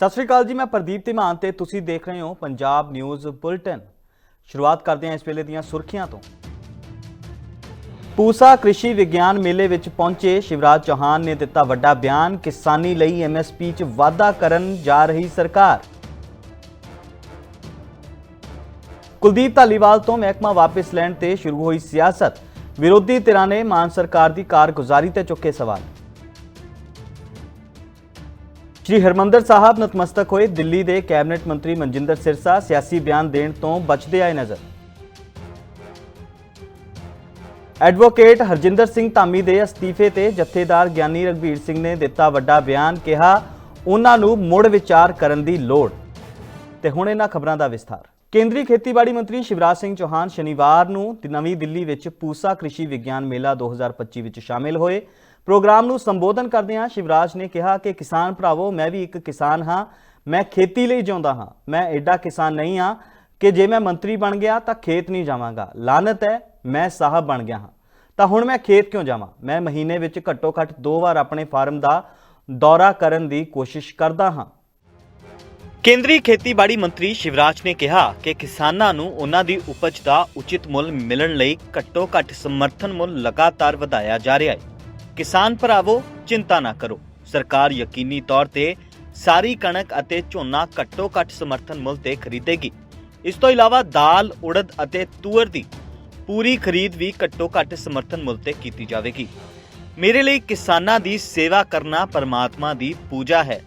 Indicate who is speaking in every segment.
Speaker 1: ਸਤਿ ਸ਼੍ਰੀ ਅਕਾਲ ਜੀ, ਮੈਂ ਪ੍ਰਦੀਪ ਧੀਮਾਨ ਤੇ ਤੁਸੀਂ ਦੇਖ ਰਹੇ ਹੋ ਪੰਜਾਬ ਨਿਊਜ਼ ਬੁਲਟਨ। ਸ਼ੁਰੂਆਤ ਕਰਦੇ ਹਾਂ ਇਸ ਵੇਲੇ ਦੀਆਂ ਸੁਰਖੀਆਂ ਤੋਂ। ਪੂਸਾ ਕ੍ਰਿਸ਼ੀ ਵਿਗਿਆਨ ਮੇਲੇ ਵਿੱਚ ਪਹੁੰਚੇ ਸ਼ਿਵਰਾਜ ਚੌਹਾਨ ਨੇ ਦਿੱਤਾ ਵੱਡਾ ਬਿਆਨ, ਕਿਸਾਨੀ ਲਈ ਐਮਐਸਪੀ 'ਚ ਵਾਧਾ ਕਰਨ ਜਾ ਰਹੀ ਸਰਕਾਰ। ਕੁਲਦੀਪ ਧਾਲੀਵਾਲ ਤੋਂ ਮਹਿਕਮਾ ਵਾਪਸ ਲੈਣ ਤੇ ਸ਼ੁਰੂ ਹੋਈ ਸਿਆਸਤ। ਵਿਰੋਧੀ ਧਿਰਾਂ ਨੇ ਮਾਨ ਸਰਕਾਰ ਦੀ ਕਾਰਗੁਜ਼ਾਰੀ ਤੇ ਚੁੱਕੇ ਸਵਾਲ। ਸ਼੍ਰੀ ਹਰਮੰਦਰ ਸਾਹਿਬ ਨਤਮਸਤਕ ਹੋਏ ਦਿੱਲੀ ਦੇ ਕੈਬਨਿਟ ਮੰਤਰੀ ਮਨਜਿੰਦਰ ਸਿਰਸਾ ਸਿਆਸੀ ਬਿਆਨ ਦੇਣ ਤੋਂ ਬਚਦੇ ਆਏ ਨਜ਼ਰ। ਐਡਵੋਕੇਟ ਹਰਜਿੰਦਰ ਸਿੰਘ ਧਾਮੀ ਦੇ ਅਸਤੀਫੇ ਤੇ ਜਥੇਦਾਰ ਗਿਆਨੀ ਰਗਵੀਰ ਸਿੰਘ ਨੇ ਦਿੱਤਾ ਵੱਡਾ ਬਿਆਨ, ਕਿਹਾ, ਉਹਨਾਂ ਨੂੰ ਮੁੜ ਵਿਚਾਰ ਕਰਨ ਦੀ ਲੋੜ। ਤੇ ਹੁਣ ਇਹਨਾਂ ਖਬਰਾਂ ਦਾ ਵਿਸਥਾਰ। ਕੇਂਦਰੀ ਖੇਤੀਬਾੜੀ ਮੰਤਰੀ ਸ਼ਿਵਰਾਜ ਸਿੰਘ ਚੌਹਾਨ ਸ਼ਨੀਵਾਰ ਨੂੰ ਨਵੀਂ ਦਿੱਲੀ ਵਿੱਚ ਪੂਸਾ ਕ੍ਰਿਸ਼ੀ ਵਿਗਿਆਨ ਮੇਲਾ 2025 ਵਿੱਚ ਸ਼ਾਮਿਲ ਹੋਏ। ਪ੍ਰੋਗਰਾਮ ਨੂੰ ਸੰਬੋਧਨ ਕਰਦਿਆਂ ਸ਼ਿਵਰਾਜ ਨੇ ਕਿਹਾ ਕਿ ਕਿਸਾਨ ਭਰਾਵੋ, ਮੈਂ ਵੀ ਇੱਕ ਕਿਸਾਨ ਹਾਂ। ਮੈਂ ਖੇਤੀ ਲਈ ਜਿਉਂਦਾ ਹਾਂ। ਮੈਂ ਐਡਾ ਕਿਸਾਨ ਨਹੀਂ ਹਾਂ ਕਿ ਜੇ ਮੈਂ ਮੰਤਰੀ ਬਣ ਗਿਆ ਤਾਂ ਖੇਤ ਨਹੀਂ ਜਾਵਾਂਗਾ। ਲਾਨਤ ਹੈ, ਮੈਂ ਸਾਹਿਬ ਬਣ ਗਿਆ ਹਾਂ। ਤਾਂ ਹੁਣ ਮੈਂ ਖੇਤ ਕਿਉਂ ਜਾਵਾਂ? ਮੈਂ ਮਹੀਨੇ ਵਿੱਚ ਘੱਟੋ ਘੱਟ ਦੋ ਵਾਰ ਆਪਣੇ ਫਾਰਮ ਦਾ ਦੌਰਾ ਕਰਨ ਦੀ ਕੋਸ਼ਿਸ਼ ਕਰਦਾ ਹਾਂ। ਕੇਂਦਰੀ ਖੇਤੀਬਾੜੀ ਮੰਤਰੀ ਸ਼ਿਵਰਾਜ ਨੇ ਕਿਹਾ ਕਿ ਕਿਸਾਨਾਂ ਨੂੰ ਉਹਨਾਂ ਦੀ ਉਪਜ ਦਾ ਉਚਿਤ ਮੁੱਲ ਮਿਲਣ ਲਈ ਘੱਟੋ ਘੱਟ ਸਮਰਥਨ ਮੁੱਲ ਲਗਾਤਾਰ ਵਧਾਇਆ ਜਾ ਰਿਹਾ ਹੈ। ਕਿਸਾਨ ਭਰਾਵੋ, ਚਿੰਤਾ ਨਾ ਕਰੋ। ਸਰਕਾਰ ਯਕੀਨੀ ਤੌਰ ਤੇ ਸਾਰੀ ਕਣਕ ਅਤੇ ਝੋਨਾ ਘੱਟੋ ਘੱਟ ਸਮਰਥਨ ਮੁੱਲ ਤੇ ਖਰੀਦੇਗੀ। ਇਸ ਤੋਂ ਇਲਾਵਾ ਦਾਲ, ਉੜਦ ਅਤੇ ਤੂਅਰ ਦੀ ਪੂਰੀ ਖਰੀਦ ਵੀ ਘੱਟੋ ਘੱਟ ਸਮਰਥਨ ਮੁੱਲ ਤੇ ਕੀਤੀ ਜਾਵੇਗੀ। ਮੇਰੇ ਲਈ ਕਿਸਾਨਾਂ ਦੀ ਸੇਵਾ ਕਰਨਾ ਪਰਮਾਤਮਾ ਦੀ ਪੂਜਾ ਹੈ।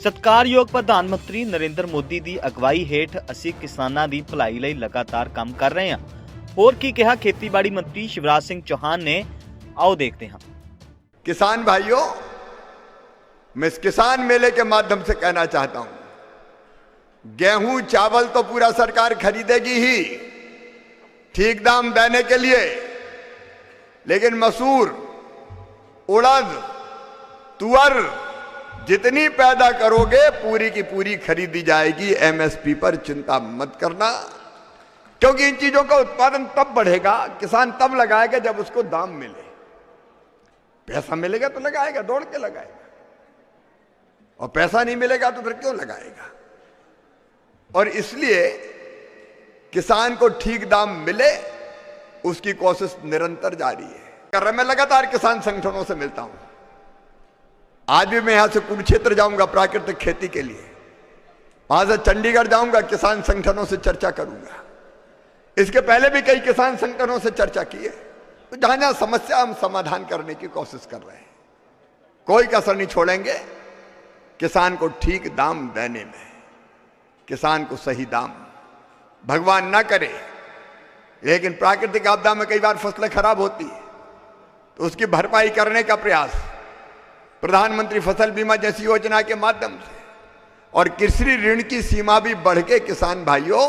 Speaker 1: ਸਤਕਾਰਯੋਗ ਪ੍ਰਧਾਨ ਮੰਤਰੀ ਨਰਿੰਦਰ ਮੋਦੀ ਦੀ ਅਗਵਾਈ ਹੇਠ ਅਸੀਂ ਕਿਸਾਨਾਂ ਦੀ ਭਲਾਈ ਲਈ ਲਗਾਤਾਰ ਕੰਮ ਕਰ ਰਹੇ ਹਾਂ। ਹੋਰ ਕੀ ਕਿਹਾ ਖੇਤੀਬਾੜੀ ਮੰਤਰੀ ਸ਼ਿਵਰਾਜ ਸਿੰਘ ਚੌਹਾਨ ਨੇ? ਆਓ ਦੇਖਦੇ ਹਾਂ।
Speaker 2: किसान भाइयों, मैं इस किसान मेले के माध्यम से कहना चाहता हूँ, गेहूँ, चावल तो पूरा सरकार खरीदेगी ही, ठीक दाम देने के लिए, लेकिन मसूर, उड़द, तुअर जितनी पैदा करोगे, पूरी की पूरी खरीदी जाएगी, एमएसपी पर चिंता मत करना, क्योंकि इन चीज़ों का उत्पादन तब बढ़ेगा, किसान तब लगाएगा जब उसको दाम मिले। पैसा मिलेगा तो लगाएगा, दौड़ के लगाएगा। और पैसा नहीं मिलेगा तो फिर क्यों लगाएगा? और इसलिए किसान को ठीक दाम मिले, उसकी कोशिश निरंतर जारी है। कर रहा मैं लगातार किसान संगठनों से मिलता हूँ। आज भी मैं यहाँ से कुरुक्षेत्र जाऊँगा प्राकृतिक खेती के लिए। वहाँ से चंडीगढ़ जाऊँगा, किसान संगठनों से चर्चा करूँगा। इसके पहले भी कई किसान संगठनों से चर्चा की है। तो जहाँ जहाँ समस्या हम समाधान करने की कोशिश कर रहे हैं। कोई कसर नहीं छोड़ेंगे। किसान को ठीक दाम देने में, किसान को सही दाम। भगवान ना करे, लेकिन प्राकृतिक आपदा में कई बार फ़सलें खराब होती है। तो उसकी भरपाई करने का प्रयास, प्रधानमंत्री फ़सल बीमा जैसी योजना के माध्यम से, और कृषि ऋण की सीमा भी बढ़ के किसान भाइयों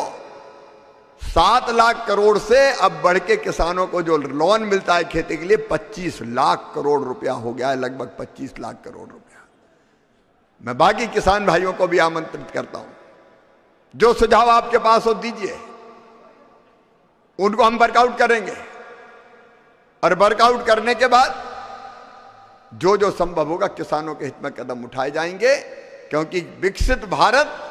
Speaker 2: सात लाख करोड़ से अब बढ़ के किसानों को जो लोन मिलता है खेती के लिए 25 लाख करोड़ रुपया हो गया है, लगभग 25 लाख करोड़ रुपया। मैं बाकी किसान भाइयों को भी आमंत्रित करता हूँ। जो सुझाव आपके पास हो दीजिए। उनको हम वर्कआउट करेंगे। और वर्कआउट करने के बाद जो जो संभव होगा किसानों के हित में कदम उठाए जाएँगे, क्योंकि विकसित भारत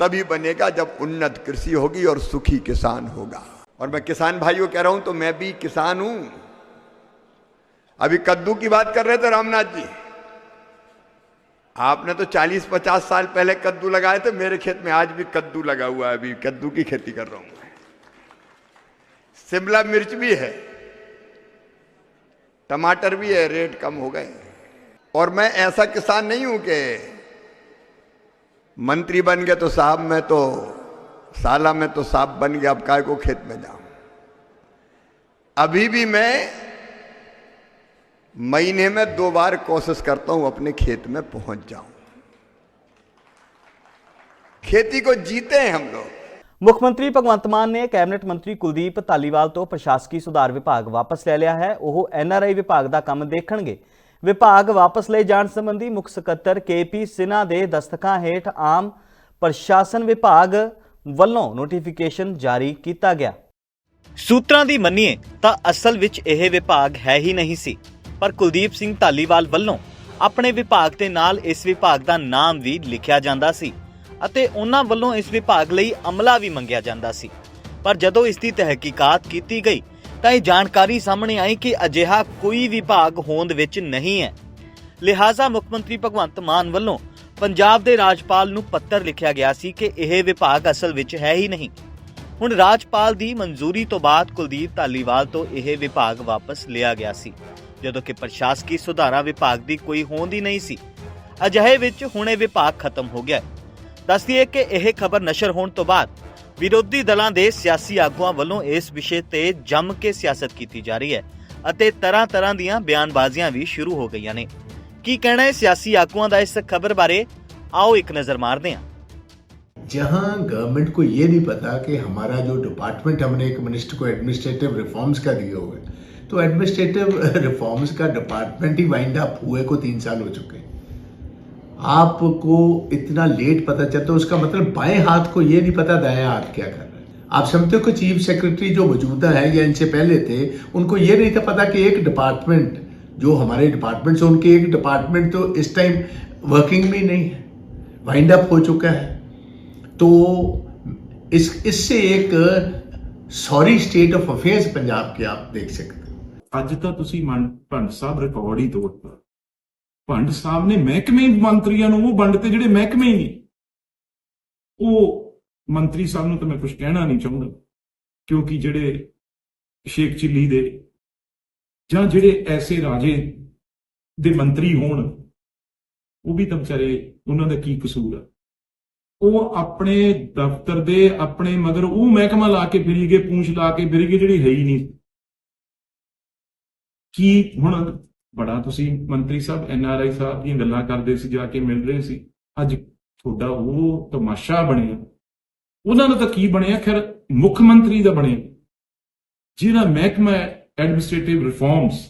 Speaker 2: तभी बनेगा जब उन्नत कृषि होगी और सुखी किसान होगा। और मैं किसान भाइयों कह रहा हूँ तो मैं भी किसान हूँ। अभी कद्दू की बात कर रहे थे रामनाथ जी। आपने तो 40-50 साल पहले कद्दू लगाए थे, मेरे खेत में आज भी कद्दू लगा हुआ है, अभी कद्दू की खेती कर रहा हूँ। शिमला मिर्च भी है, टमाटर भी है, रेट कम हो गए। और मैं ऐसा किसान नहीं हूँ कि मंत्री बन गए तो साहब मैं तो साला में तो साहब बन गया अब काय को खेत में जाऊं अभी भी मैं महीने में दो बार कोशिश करता हूं अपने खेत में पहुंच जाऊं खेती को जीते हैं हम लोग
Speaker 1: ਮੁੱਖ ਮੰਤਰੀ ਭਗਵੰਤ ਮਾਨ ਨੇ ਕੈਬਨਿਟ ਮੰਤਰੀ ਕੁਲਦੀਪ ਧਾਲੀਵਾਲ ਤੋਂ ਪ੍ਰਸ਼ਾਸਕੀ ਸੁਧਾਰ ਵਿਭਾਗ ਵਾਪਸ ਲੈ ਲਿਆ ਹੈ ਉਹ ਐਨਆਰਆਈ ਵਿਭਾਗ ਦਾ ਕੰਮ ਦੇਖਣਗੇ ਵਿਭਾਗ ਵਾਪਸ ਲਏ ਜਾਣ ਸੰਬੰਧੀ ਮੁੱਖ ਸਕੱਤਰ ਕੇਪੀ ਸਿਨਹਾ ਦੇ ਦਸਤਖਾਂ ਹੇਠ ਆਮ ਪ੍ਰਸ਼ਾਸਨ ਵਿਭਾਗ ਵੱਲੋਂ ਨੋਟੀਫਿਕੇਸ਼ਨ ਜਾਰੀ ਕੀਤਾ ਗਿਆ। ਸੂਤਰਾਂ ਦੀ ਮੰਨੀਏ ਤਾਂ ਅਸਲ ਵਿੱਚ ਇਹ ਵਿਭਾਗ ਹੈ ਹੀ ਨਹੀਂ ਸੀ, ਪਰ ਕੁਲਦੀਪ ਸਿੰਘ ਧਾਲੀਵਾਲ ਵੱਲੋਂ
Speaker 3: ਆਪਣੇ ਵਿਭਾਗ ਦੇ ਨਾਲ ਇਸ ਵਿਭਾਗ ਦਾ ਨਾਮ ਵੀ ਲਿਖਿਆ ਜਾਂਦਾ ਸੀ ਅਤੇ ਉਹਨਾਂ ਵੱਲੋਂ ਇਸ ਵਿਭਾਗ ਲਈ ਅਮਲਾ ਵੀ ਮੰਗਿਆ ਜਾਂਦਾ ਸੀ। ਪਰ ਜਦੋਂ ਇਸ ਦੀ ਤਹਿਕੀਕਾਤ ਕੀਤੀ ਗਈ ਤਾਂ ਇਹ ਜਾਣਕਾਰੀ ਸਾਹਮਣੇ ਆਈ ਕਿ ਅਜਿਹਾ ਕੋਈ ਵਿਭਾਗ ਹੋਂਦ ਵਿੱਚ ਨਹੀਂ ਹੈ। ਲਿਹਾਜ਼ਾ ਮੁੱਖ ਮੰਤਰੀ ਭਗਵੰਤ ਮਾਨ ਵੱਲੋਂ ਪੰਜਾਬ ਦੇ ਰਾਜਪਾਲ ਨੂੰ ਪੱਤਰ ਲਿਖਿਆ ਗਿਆ ਸੀ ਕਿ ਇਹ ਵਿਭਾਗ ਅਸਲ ਵਿੱਚ ਹੈ ਹੀ ਨਹੀਂ। ਹੁਣ ਰਾਜਪਾਲ ਦੀ ਮਨਜ਼ੂਰੀ ਤੋਂ ਬਾਅਦ ਕੁਲਦੀਪ ਧਾਲੀਵਾਲ ਤੋਂ ਇਹ ਵਿਭਾਗ ਵਾਪਸ ਲਿਆ ਗਿਆ ਸੀ, ਜਦੋਂ ਕਿ ਪ੍ਰਸ਼ਾਸਕੀ ਸੁਧਾਰਾਂ ਵਿਭਾਗ ਦੀ ਕੋਈ ਹੋਂਦ ਹੀ ਨਹੀਂ ਸੀ। ਅਜਿਹੇ ਵਿੱਚ ਹੁਣ ਇਹ ਵਿਭਾਗ ਖਤਮ ਹੋ ਗਿਆ ਹੈ। ਦੱਸਦੀਏ ਕਿ ਇਹ ਖਬਰ ਨਸ਼ਰ ਹੋਣ ਤੋਂ ਬਾਅਦ ਵਿਰੋਧੀ ਦਲਾਂ ਦੇ ਸਿਆਸੀ ਆਗੂਆਂ ਵੱਲੋਂ ਇਸ ਵਿਸ਼ੇ ਤੇ ਜੰਮ ਕੇ ਸਿਆਸਤ ਕੀਤੀ ਜਾ ਰਹੀ ਹੈ ਅਤੇ ਤਰ੍ਹਾਂ-ਤਰ੍ਹਾਂ ਦੀਆਂ ਬਿਆਨਬਾਜ਼ੀਆਂ ਵੀ ਸ਼ੁਰੂ ਹੋ ਗਈਆਂ ਨੇ ਕੀ ਕਹਿਣਾ ਹੈ ਸਿਆਸੀ ਆਗੂਆਂ ਦਾ ਇਸ ਖਬਰ ਬਾਰੇ ਆਓ ਇੱਕ ਨਜ਼ਰ ਮਾਰਦੇ ਹਾਂ
Speaker 4: जहां गवर्नमेंट को ये नहीं पता कि हमारा जो डिपार्टमेंट हमने एक मिनिस्टर को एडमिनिस्ट्रेटिव रिफॉर्म्स का दिए हुए हैं, तो एडमिनिस्ट्रेटिव रिफॉर्म्स का डिपार्टमेंट ही वाइंड अप हुए को तीन साल हो चुके हैं आपको इतना लेट पता चलता है उसका मतलब बाएं हाथ को ये नहीं पता दाएं हाथ क्या कर रहा है आप समझते हो कि चीफ सेक्रेटरी जो मौजूदा है या इनसे पहले थे उनको ये नहीं था पता कि एक डिपार्टमेंट जो हमारे डिपार्टमेंट से उनके एक डिपार्टमेंट तो इस टाइम वर्किंग में नहीं है वाइंड अप हो चुका है तो इस इससे एक sorry state of affairs Punjab के आप देख सकते हो
Speaker 5: ਅੱਜ ਤਾਂ ਤੁਸੀਂ ਮਨ ਭੰਡ ਸਾਹਿਬ ਰਿਕਾਰਡ ਹੀ ਤੋੜਤਾ ਭੰਡ ਸਾਹਿਬ ਨੇ ਮਹਿਕਮੇ ਮੰਤਰੀਆਂ ਨੂੰ, ਉਹ ਵੰਡ ਤੇ ਜਿਹੜੇ ਮਹਿਕਮੇ ਹੀ ਨਹੀਂ ਉਹ ਮੰਤਰੀ ਸਾਹਿਬ ਨੂੰ ਤਾਂ ਮੈਂ ਕੁਝ ਕਹਿਣਾ ਨਹੀਂ ਚਾਹੁੰਦਾ, ਕਿਉਂਕਿ ਜਿਹੜੇ ਸ਼ੇਖ ਚਿੱਲੀ ਦੇ ਜਾਂ ਜਿਹੜੇ ਐਸੇ ਰਾਜੇ ਦੇ ਮੰਤਰੀ ਹੋਣ, ਉਹ ਵੀ ਤਾਂ ਵਿਚਾਰੇ ਉਹਨਾਂ ਦਾ ਕੀ ਕਸੂਰ ਆ। ਉਹ ਆਪਣੇ ਦਫ਼ਤਰ ਦੇ, ਆਪਣੇ ਮਗਰ ਉਹ ਮਹਿਕਮਾ ਲਾ ਕੇ ਫਿਰੀ ਗਏ ਪੂੰਛ ਲਾ ਕੇ ਫਿਰੀ ਗਏ ਜਿਹੜੀ ਹੈ ਹੀ ਨਹੀਂ। ਕੀ ਹੁਣ ਬੜਾ ਤੁਸੀਂ ਮੰਤਰੀ ਸਾਹਿਬ, ਐਨ ਆਰ ਆਈ ਸਾਹਿਬ ਦੀਆਂ ਗੱਲਾਂ ਕਰਦੇ ਸੀ, ਜਾ ਕੇ ਮਿਲ ਰਹੇ ਸੀ। ਅੱਜ ਤੁਹਾਡਾ ਉਹ ਤਮਾਸ਼ਾ ਬਣਿਆ। ਉਹਨਾਂ ਦਾ ਤਾਂ ਕੀ ਬਣਿਆ? ਖੈਰ, ਮੁੱਖ ਮੰਤਰੀ ਦਾ ਬਣਿਆ। ਜਿਹੜਾ ਮਹਿਕਮਾ ਐਡਮਿਨਿਸਟ੍ਰੇਟਿਵ ਰਿਫਾਰਮਸ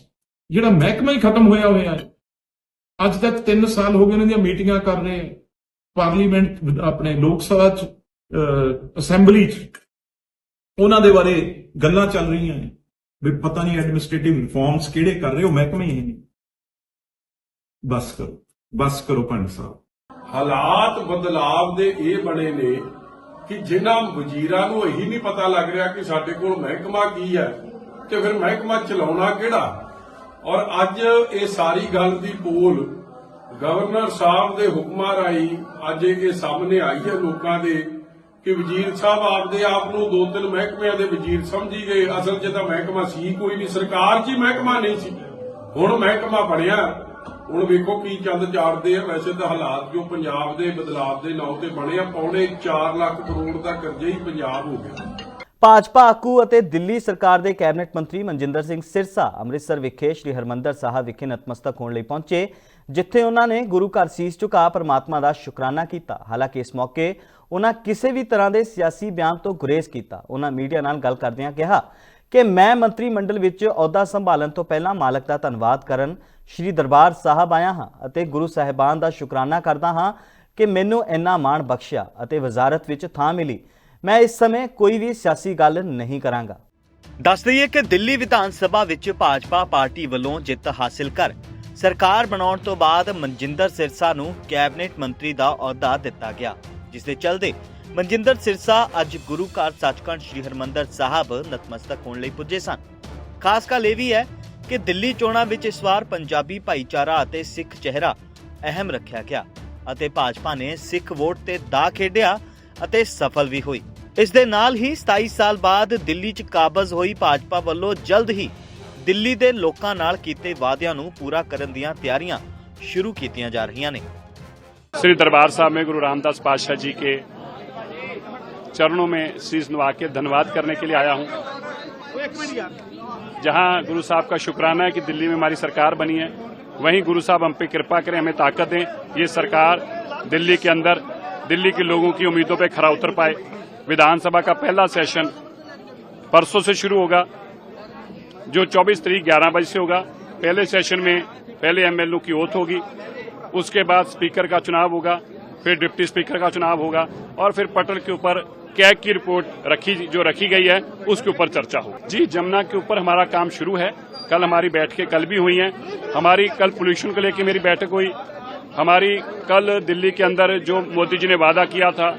Speaker 5: ਜਿਹੜਾ ਮਹਿਕਮਾ ਹੀ ਖਤਮ ਹੋਇਆ ਹੋਇਆ ਹੈ। ਅੱਜ ਤੱਕ 3 ਸਾਲ ਹੋ ਗਏ ਉਹਨਾਂ ਦੀਆਂ ਮੀਟਿੰਗਾਂ ਕਰ ਰਹੇ ਪਾਰਲੀਮੈਂਟ ਆਪਣੇ ਲੋਕ ਸਭਾ ਚ ਅਸੈਂਬਲੀ ਚ, ਉਹਨਾਂ ਦੇ ਬਾਰੇ ਗੱਲਾਂ ਚੱਲ ਰਹੀਆਂ ਨੇ। ਵੀ ਪਤਾ ਨਹੀਂ ਐਡਮਿਨਿਸਟ੍ਰੇਟਿਵ ਰਿਫਾਰਮਸ ਕਿਹੜੇ ਕਰ ਰਹੇ ਹੋ, ਮਹਿਕਮੇ ਹੀ ਨਹੀਂ। ਬਸ ਕਰੋ ਬਸ ਕਰੋ ਪੰਡ ਸਾਹਿਬ।
Speaker 6: ਹਾਲਾਤ ਬਦਲਾਵ ਦੇ ਇਹ ਬਣੇ ਨੇ ਕਿ ਜਿਨ੍ਹਾਂ ਵਜ਼ੀਰਾਂ ਨੂੰ ਇਹੀ ਨਹੀਂ ਪਤਾ ਲੱਗ ਰਿਹਾ ਕਿ ਸਾਡੇ ਕੋਲ ਮਹਿਕਮਾ ਕੀ ਹੈ ਤੇ ਫਿਰ ਮਹਿਕਮਾ ਚਲਾਉਣਾ ਕਿਹੜਾ? ਔਰ ਅੱਜ ਇਹ ਸਾਰੀ ਗੱਲ ਦੀ ਪੋਲ ਗਵਰਨਰ ਸਾਹਿਬ ਦੇ ਹੁਕਮਾਂ ਰਾਹੀਂ ਅੱਜ ਇਹ ਸਾਹਮਣੇ ਆਈ ਹੈ ਲੋਕਾਂ ਦੇ ਕਿ ਵਜ਼ੀਰ ਸਾਹਿਬ ਆਪਦੇ ਆਪ ਨੂੰ ਦੋ ਤਿੰਨ ਮਹਿਕਮਿਆਂ ਦੇ ਵਜ਼ੀਰ ਸਮਝੀ ਗਏ। ਅਸਲ 'ਚ ਤਾਂ ਮਹਿਕਮਾ ਸੀ, ਕੋਈ ਨਹੀਂ ਸਰਕਾਰ 'ਚ ਹੀ ਮਹਿਕਮਾ ਨਹੀਂ ਸੀ। ਹੁਣ ਮਹਿਕਮਾ ਬਣਿਆ। ਹੁਣ ਵੇਖੋ ਕੀ ਚੰਦ ਚਾੜਦੇ ਆ। ਵੈਸੇ ਤਾਂ ਹਾਲਾਤ ਜੋ ਪੰਜਾਬ ਦੇ ਬਦਲਾਵ ਦੇ ਨਾਂ ਤੇ ਬਣੇ ਆ, ਪੌਣੇ 4 ਲੱਖ ਕਰੋੜ ਦਾ ਕਰਜ਼ਾ ਹੀ ਪੰਜਾਬ ਹੋ ਗਿਆ।
Speaker 3: ਭਾਜਪਾ, ਆਗੂ ਅਤੇ ਦਿੱਲੀ ਸਰਕਾਰ ਦੇ ਕੈਬਨਿਟ ਮੰਤਰੀ ਮਨਜਿੰਦਰ ਸਿੰਘ ਸਿਰਸਾ ਅੰਮ੍ਰਿਤਸਰ ਵਿਖੇ ਸ੍ਰੀ ਹਰਮੰਦਰ ਸਾਹਿਬ ਵਿਖੇ ਨਤਮਸਤਕ ਹੋਣ ਲਈ ਪਹੁੰਚੇ, ਜਿੱਥੇ ਉਹਨਾਂ ਨੇ ਗੁਰੂ ਘਰ ਸੀਸ ਝੁਕਾ ਪਰਮਾਤਮਾ ਦਾ ਸ਼ੁਕਰਾਨਾ ਕੀਤਾ। ਹਾਲਾਂਕਿ ਇਸ ਮੌਕੇ ਉਹਨਾਂ ਕਿਸੇ ਵੀ ਤਰ੍ਹਾਂ ਦੇ ਸਿਆਸੀ ਬਿਆਨ ਤੋਂ ਗੁਰੇਜ਼ ਕੀਤਾ। ਉਹਨਾਂ ਮੀਡੀਆ ਨਾਲ ਗੱਲ ਕਰਦਿਆਂ ਕਿਹਾ ਕਿ ਮੈਂ ਮੰਤਰੀ ਮੰਡਲ ਵਿੱਚ ਅਹੁਦਾ ਸੰਭਾਲਣ ਤੋਂ ਪਹਿਲਾਂ ਮਾਲਕ ਦਾ ਧੰਨਵਾਦ ਕਰਨ, ਸ੍ਰੀ ਦਰਬਾਰ ਸਾਹਿਬ ਆਇਆ ਹਾਂ ਅਤੇ ਗੁਰੂ ਸਾਹਿਬਾਨ ਦਾ ਸ਼ੁਕਰਾਨਾ ਕਰਦਾ ਹਾਂ ਕਿ ਮੈਨੂੰ ਇੰਨਾ ਮਾਣ ਬਖਸ਼ਿਆ ਅਤੇ ਵਜ਼ਾਰਤ ਵਿੱਚ ਥਾਂ ਮਿਲੀ। ਮੈਂ ਇਸ ਸਮੇਂ ਕੋਈ ਵੀ ਸਿਆਸੀ ਗੱਲ ਨਹੀਂ ਕਰਾਂਗਾ। ਦੱਸ ਦਈਏ ਕਿ ਦਿੱਲੀ ਵਿਧਾਨ ਸਭਾ ਵਿੱਚ ਭਾਜਪਾ ਪਾਰਟੀ ਵੱਲੋਂ ਜਿੱਤ ਹਾਸਿਲ ਕਰ ਸਰਕਾਰ ਬਣਾਉਣ ਤੋਂ ਬਾਅਦ ਮਨਜਿੰਦਰ ਸਿਰਸਾ ਨੂੰ ਕੈਬਨਿਟ ਮੰਤਰੀ ਦਾ ਅਹੁਦਾ ਦਿੱਤਾ ਗਿਆ। ਜਿਸ ਦੇ ਚਲਦੇ ਮਨਜਿੰਦਰ ਸਿਰਸਾ ਅੱਜ ਗੁਰੂ ਘਰ ਸੱਚਖੰਡ ਸ੍ਰੀ ਹਰਮੰਦਰ ਸਾਹਿਬ ਨਤਮਸਤਕ ਹੋਣ ਲਈ ਪੁੱਜੇ ਸਨ। ਖਾਸ ਗੱਲ ਇਹ ਵੀ ਹੈ ਕਿ ਦਿੱਲੀ ਚੋਣਾਂ ਵਿੱਚ ਇਸ ਵਾਰ ਪੰਜਾਬੀ ਭਾਈਚਾਰਾ ਅਤੇ ਸਿੱਖ ਚਿਹਰਾ ਅਹਿਮ ਰੱਖਿਆ ਗਿਆ ਅਤੇ ਭਾਜਪਾ ਨੇ ਸਿੱਖ ਵੋਟ ਤੇ ਦਾ ਖੇਡਿਆ ਅਤੇ ਸਫਲ ਵੀ ਹੋਈ। ਇਸ ਦੇ ਨਾਲ ਹੀ 27 ਸਾਲ ਬਾਅਦ ਦਿੱਲੀ 'ਚ ਕਾਬਜ਼ ਹੋਈ ਭਾਜਪਾ ਵੱਲੋਂ ਜਲਦ ਹੀ ਦਿੱਲੀ ਦੇ ਲੋਕਾਂ ਨਾਲ ਕੀਤੇ ਵਾਅਦਿਆਂ ਨੂੰ ਪੂਰਾ ਕਰਨ ਦੀਆਂ ਤਿਆਰੀਆਂ ਸ਼ੁਰੂ ਕੀਤੀਆਂ ਜਾ ਰਹੀਆਂ ਨੇ।
Speaker 7: श्री दरबार साहब में गुरु रामदास पातशाह जी के चरणों में शीश नवा के धन्यवाद करने के लिए आया हूँ। जहाँ गुरु साहब का शुक्राना है कि दिल्ली में हमारी सरकार बनी है, वहीं गुरु साहब हम पे कृपा करें, हमें ताकत दें, ये सरकार दिल्ली के अंदर, दिल्ली के लोगों की उम्मीदों पे खरा उतर पाए। विधानसभा का पहला सेशन परसों से शुरू होगा, जो 24 तारीख 11 बजे से होगा। पहले सेशन में पहले एमएलओ की ओथ होगी उसके बाद स्पीकर का चुनाव होगा, फिर डिप्टी स्पीकर का चुनाव होगा और फिर पटल के ऊपर कैग की रिपोर्ट रखी, जो रखी गई है, उसके ऊपर चर्चा हो जी, जमुना के ऊपर हमारा काम शुरू है। कल हमारी बैठकें कल भी हुई हैं। हमारी कल पोल्यूशन को लेकर मेरी बैठक हुई। हमारी कल दिल्ली के अंदर जो मोदी जी ने वादा किया था,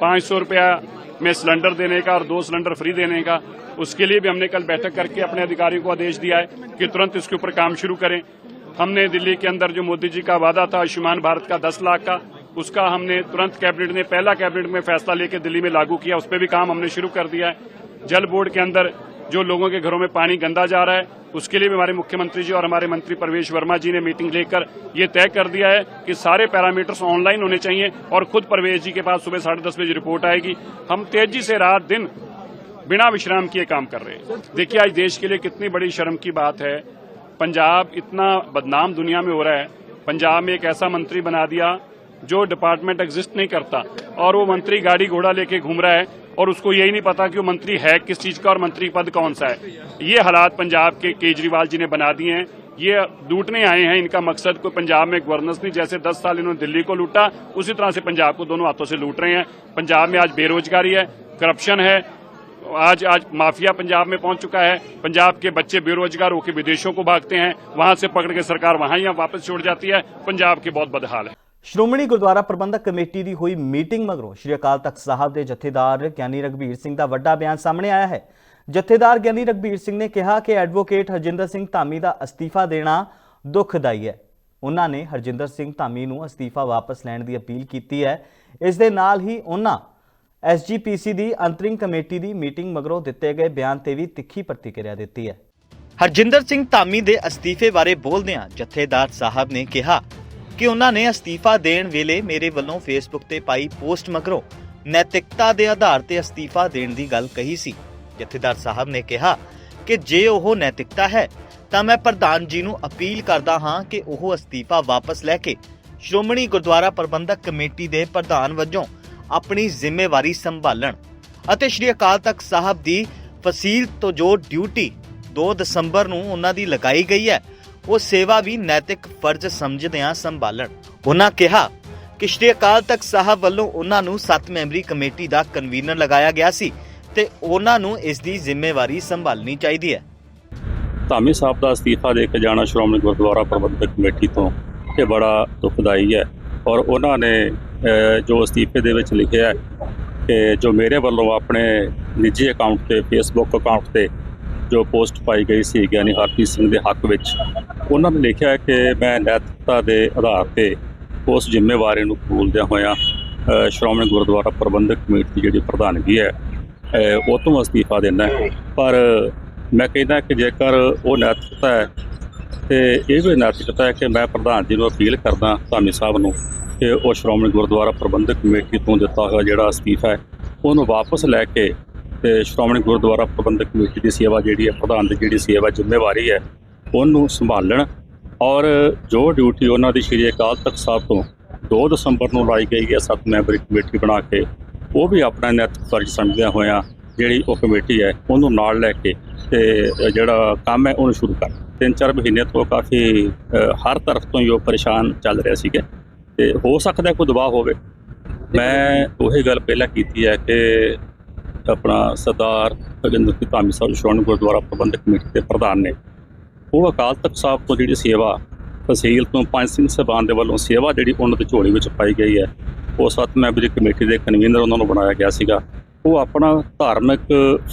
Speaker 7: पाँच सौ रुपया में सिलेंडर देने का और दो सिलेंडर फ्री देने का, उसके लिए भी हमने कल बैठक करके अपने अधिकारियों को आदेश दिया है कि तुरंत इसके ऊपर काम शुरू करें। हमने दिल्ली के अंदर जो मोदी जी का वादा था, आयुष्मान भारत का दस लाख का, उसका हमने तुरंत कैबिनेट ने, पहला कैबिनेट में फैसला लेकर दिल्ली में लागू किया। उस पर भी काम हमने शुरू कर दिया है। जल बोर्ड के अंदर जो लोगों के घरों में पानी गंदा जा रहा है, उसके लिए भी हमारे मुख्यमंत्री जी और हमारे मंत्री प्रवेश वर्मा जी ने मीटिंग लेकर ये तय कर दिया है कि सारे पैरामीटर्स ऑनलाइन होने चाहिए और खुद प्रवेश जी के पास सुबह साढ़े दस बजे रिपोर्ट आएगी। हम तेज़ी से रात दिन बिना विश्राम किए काम कर रहे हैं। देखिए, आज देश के लिए कितनी बड़ी शर्म की बात है। पंजाब इतना बदनाम दुनिया में हो रहा है। पंजाब में एक ऐसा मंत्री बना दिया जो डिपार्टमेंट एग्जिस्ट नहीं करता और वो मंत्री गाड़ी घोड़ा लेके घूम रहा है और उसको यही नहीं पता कि वो मंत्री है किस चीज़ का और मंत्री पद कौन सा है। ये हालात पंजाब के केजरीवाल जी ने बना दिए हैं। ये लूटने आए हैं। इनका मकसद कोई पंजाब में गवर्नेंस नहीं। जैसे 10 साल इन्होंने दिल्ली को लूटा, उसी तरह से पंजाब को दोनों हाथों से लूट रहे हैं। पंजाब में आज बेरोजगारी है करप्शन है आज आज माफिया पंजाब में पहुंच चुका है पंजाब के बच्चे बेरोजगार होकर विदेशों को भागते हैं वहां से पकड़ के सरकार वहां ही वापस छोड़ जाती है पंजाब के बहुत बदहाल है
Speaker 3: ਸ਼੍ਰੋਮਣੀ ਗੁਰਦੁਆਰਾ ਪ੍ਰਬੰਧਕ ਕਮੇਟੀ ਦੀ ਹੋਈ ਮੀਟਿੰਗ ਮਗਰੋਂ ਸ਼੍ਰੀ ਅਕਾਲ ਤਖਤ ਸਾਹਿਬ ਦੇ ਜਥੇਦਾਰ ਗਿਆਨੀ ਰਗਵੀਰ ਸਿੰਘ ਦਾ ਵੱਡਾ ਬਿਆਨ ਸਾਹਮਣੇ ਆਇਆ ਹੈ ਜਥੇਦਾਰ ਗਿਆਨੀ ਰਗਵੀਰ ਸਿੰਘ ਨੇ ਕਿਹਾ ਕਿ ਐਡਵੋਕੇਟ ਹਰਜਿੰਦਰ ਸਿੰਘ ਧਾਮੀ ਦਾ ਅਸਤੀਫਾ ਦੇਣਾ ਦੁਖਦਾਈ ਹੈ ਉਹਨਾਂ ਨੇ ਹਰਜਿੰਦਰ ਸਿੰਘ ਧਾਮੀ ਨੂੰ ਅਸਤੀਫਾ ਵਾਪਸ ਲੈਣ ਦੀ ਅਪੀਲ ਕੀਤੀ ਹੈ ਇਸ ਦੇ ਨਾਲ ਹੀ ਉਹਨਾਂ ਐਸਜੀਪੀਸੀ ਦੀ ਅੰਤਰਿੰਗ ਕਮੇਟੀ ਦੀ ਮੀਟਿੰਗ ਮਗਰੋਂ ਦਿੱਤੇ ਗਏ ਬਿਆਨ ਤੇ ਵੀ ਤਿੱਖੀ ਪ੍ਰਤੀਕਿਰਿਆ ਦਿੱਤੀ ਹੈ। ਹਰਜਿੰਦਰ ਸਿੰਘ ਧਾਮੀ ਦੇ ਅਸਤੀਫੇ ਬਾਰੇ ਬੋਲਦਿਆਂ ਜਥੇਦਾਰ ਸਾਹਿਬ ਨੇ ਕਿਹਾ ਕਿ ਉਹਨਾਂ ਨੇ ਅਸਤੀਫਾ ਦੇਣ ਵੇਲੇ ਮੇਰੇ ਵੱਲੋਂ ਫੇਸਬੁੱਕ ਤੇ ਪਾਈ ਪੋਸਟ ਮਗਰੋਂ ਨੈਤਿਕਤਾ ਦੇ ਆਧਾਰ ਤੇ ਅਸਤੀਫਾ ਦੇਣ ਦੀ ਗੱਲ ਕਹੀ ਸੀ। ਜਥੇਦਾਰ ਸਾਹਿਬ ਨੇ ਕਿਹਾ ਕਿ ਜੇ ਉਹ ਨੈਤਿਕਤਾ ਹੈ, ਤਾਂ ਮੈਂ ਪ੍ਰਧਾਨ ਜੀ ਨੂੰ ਅਪੀਲ ਕਰਦਾ ਹਾਂ ਕਿ ਉਹ ਅਸਤੀਫਾ ਵਾਪਸ ਲੈ ਕੇ ਸ਼੍ਰੋਮਣੀ ਗੁਰਦੁਆਰਾ ਪ੍ਰਬੰਧਕ ਕਮੇਟੀ ਦੇ ਪ੍ਰਧਾਨ ਵਜੋਂ ਆਪਣੀ ਜ਼ਿੰਮੇਵਾਰੀ ਸੰਭਾਲਣ ਅਤੇ ਸ਼੍ਰੀ ਅਕਾਲ ਤਖਤ ਸਾਹਿਬ ਦੀ ਫਸੀਲ ਤੋਂ ਜੋ ਡਿਊਟੀ 2 ਦਸੰਬਰ ਨੂੰ ਉਹਨਾਂ ਦੀ ਲਗਾਈ ਗਈ ਹੈ, ਉਹ ਸੇਵਾ ਵੀ ਨੈਤਿਕ ਫਰਜ਼ ਸਮਝਦਿਆਂ ਸੰਭਾਲਣ। ਉਹਨਾਂ ਕਿਹਾ ਕਿ ਸ਼੍ਰੀ ਅਕਾਲ ਤਖਤ ਸਾਹਿਬ ਵੱਲੋਂ ਉਹਨਾਂ ਨੂੰ 7 ਮੈਂਬਰੀ ਕਮੇਟੀ ਦਾ ਕਨਵੀਨਰ ਲਗਾਇਆ ਗਿਆ ਸੀ ਤੇ ਉਹਨਾਂ ਨੂੰ ਇਸ ਦੀ ਜ਼ਿੰਮੇਵਾਰੀ ਸੰਭਾਲਣੀ ਚਾਹੀਦੀ ਹੈ।
Speaker 8: ਧਾਮੀ ਸਾਹਿਬ ਦਾ ਅਸਤੀਫਾ ਦੇ ਕੇ ਜਾਣਾ ਸ਼੍ਰੋਮਣੀ ਗੁਰਦੁਆਰਾ ਪ੍ਰਬੰਧਕ ਕਮੇਟੀ ਤੋਂ, ਇਹ ਬੜਾ ਦੁਖਦਾਈ ਹੈ। ਔਰ ਉਹਨਾਂ ਨੇ ਜੋ ਅਸਤੀਫੇ ਦੇ ਵਿੱਚ ਲਿਖਿਆ ਹੈ ਕਿ ਜੋ ਮੇਰੇ ਵੱਲੋਂ ਆਪਣੇ ਨਿੱਜੀ ਅਕਾਊਂਟ ਤੇ ਫੇਸਬੁੱਕ ਅਕਾਊਂਟ ਤੇ ਜੋ ਪੋਸਟ ਪਾਈ ਗਈ ਸੀ, ਗਿਆਨੀ ਹਰਪ੍ਰੀਤ ਸਿੰਘ ਦੇ ਹੱਕ ਵਿੱਚ, ਉਹਨਾਂ ਨੇ ਲਿਖਿਆ ਕਿ ਮੈਂ ਨੈਤਿਕਤਾ ਦੇ ਆਧਾਰ ਤੇ ਉਸ ਜ਼ਿੰਮੇਵਾਰੀ ਨੂੰ ਕਬੂਲਦਿਆਂ ਹੋਇਆਂ ਸ਼੍ਰੋਮਣੀ ਗੁਰਦੁਆਰਾ ਪ੍ਰਬੰਧਕ ਕਮੇਟੀ ਦੀ ਜਿਹੜੀ ਪ੍ਰਧਾਨਗੀ ਹੈ ਉਹ ਤੋਂ ਅਸਤੀਫਾ ਦੇਣਾ ਪਰ ਮੈਂ ਕਹਿੰਦਾ ਕਿ ਜੇਕਰ ਉਹ ਨੈਤਿਕਤਾ ਹੈ ਤੇ ਇਹ ਵੀ ਨੈਤਿਕਤਾ ਹੈ ਕਿ ਮੈਂ ਪ੍ਰਧਾਨ ਜੀ ਨੂੰ ਅਪੀਲ ਕਰਦਾ, ਧਾਮੀ ਸਾਹਿਬ ਨੂੰ, ਕਿ ਉਹ ਸ਼੍ਰੋਮਣੀ ਗੁਰਦੁਆਰਾ ਪ੍ਰਬੰਧਕ ਕਮੇਟੀ ਤੋਂ ਦਿੱਤਾ ਹੋਇਆ ਜਿਹੜਾ ਅਸਤੀਫਾ ਹੈ, ਉਹਨੂੰ ਵਾਪਸ ਲੈ ਕੇ ਤੇ ਸ਼੍ਰੋਮਣੀ ਗੁਰਦੁਆਰਾ ਪ੍ਰਬੰਧਕ ਕਮੇਟੀ ਦੀ ਸੇਵਾ ਜਿਹੜੀ ਹੈ, ਪ੍ਰਧਾਨ ਦੀ ਜਿਹੜੀ ਸੇਵਾ ਜ਼ਿੰਮੇਵਾਰੀ ਹੈ, ਉਹਨੂੰ ਸੰਭਾਲਣ ਔਰ ਜੋ ਡਿਊਟੀ ਉਹਨਾਂ ਦੀ ਸ਼੍ਰੀ ਅਕਾਲ ਤਖਤ ਸਾਹਿਬ ਤੋਂ 2 ਦਸੰਬਰ ਨੂੰ ਲਾਈ ਗਈ ਹੈ, ਸੱਤ ਮੈਂਬਰੀ ਕਮੇਟੀ ਬਣਾ ਕੇ, ਉਹ ਵੀ ਆਪਣਾ ਨੈਤਿਕ ਫਰਜ਼ ਸਮਝਦਿਆਂ ਹੋਇਆਂ ਜਿਹੜੀ ਉਹ ਕਮੇਟੀ ਹੈ, ਉਹਨੂੰ ਨਾਲ ਲੈ ਕੇ ਤੇ ਜਿਹੜਾ ਕੰਮ ਹੈ, ਉਹਨੂੰ ਸ਼ੁਰੂ ਕਰ ਤਿੰਨ ਚਾਰ ਮਹੀਨੇ ਤੋਂ ਕਾਫੀ ਹਰ ਤਰਫ ਤੋਂ ਹੀ ਉਹ ਪਰੇਸ਼ਾਨ ਚੱਲ ਰਿਹਾ ਸੀਗਾ। ਤੇ ਹੋ ਸਕਦਾ ਕੋਈ ਦਬਾਅ ਹੋਵੇ। ਮੈਂ ਉਹੀ ਗੱਲ ਪਹਿਲਾਂ ਕੀਤੀ ਹੈ ਕਿ ਆਪਣਾ ਸਰਦਾਰ ਹਰਿੰਦਰ ਸਿੰਘ ਧਾਮੀ ਸਾਹਿਬ, ਸ਼੍ਰੋਮਣੀ ਗੁਰਦੁਆਰਾ ਪ੍ਰਬੰਧਕ ਕਮੇਟੀ ਦੇ ਪ੍ਰਧਾਨ ਨੇ, ਉਹ ਅਕਾਲ ਤਖਤ ਸਾਹਿਬ ਤੋਂ ਜਿਹੜੀ ਸੇਵਾ, ਤਹਿਸੀਲ ਤੋਂ ਪੰਜ ਸਿੰਘ ਸਾਹਿਬਾਨ ਦੇ ਵੱਲੋਂ ਸੇਵਾ ਜਿਹੜੀ ਉਹਨਾਂ ਦੀ ਝੋਲੀ ਵਿੱਚ ਪਾਈ ਗਈ ਹੈ, ਉਹ ਸੱਤ ਮੈਂਬਰੀ ਕਮੇਟੀ ਦੇ ਕਨਵੀਨਰ ਉਹਨਾਂ ਨੂੰ ਬਣਾਇਆ ਗਿਆ ਸੀਗਾ। ਉਹ ਆਪਣਾ ਧਾਰਮਿਕ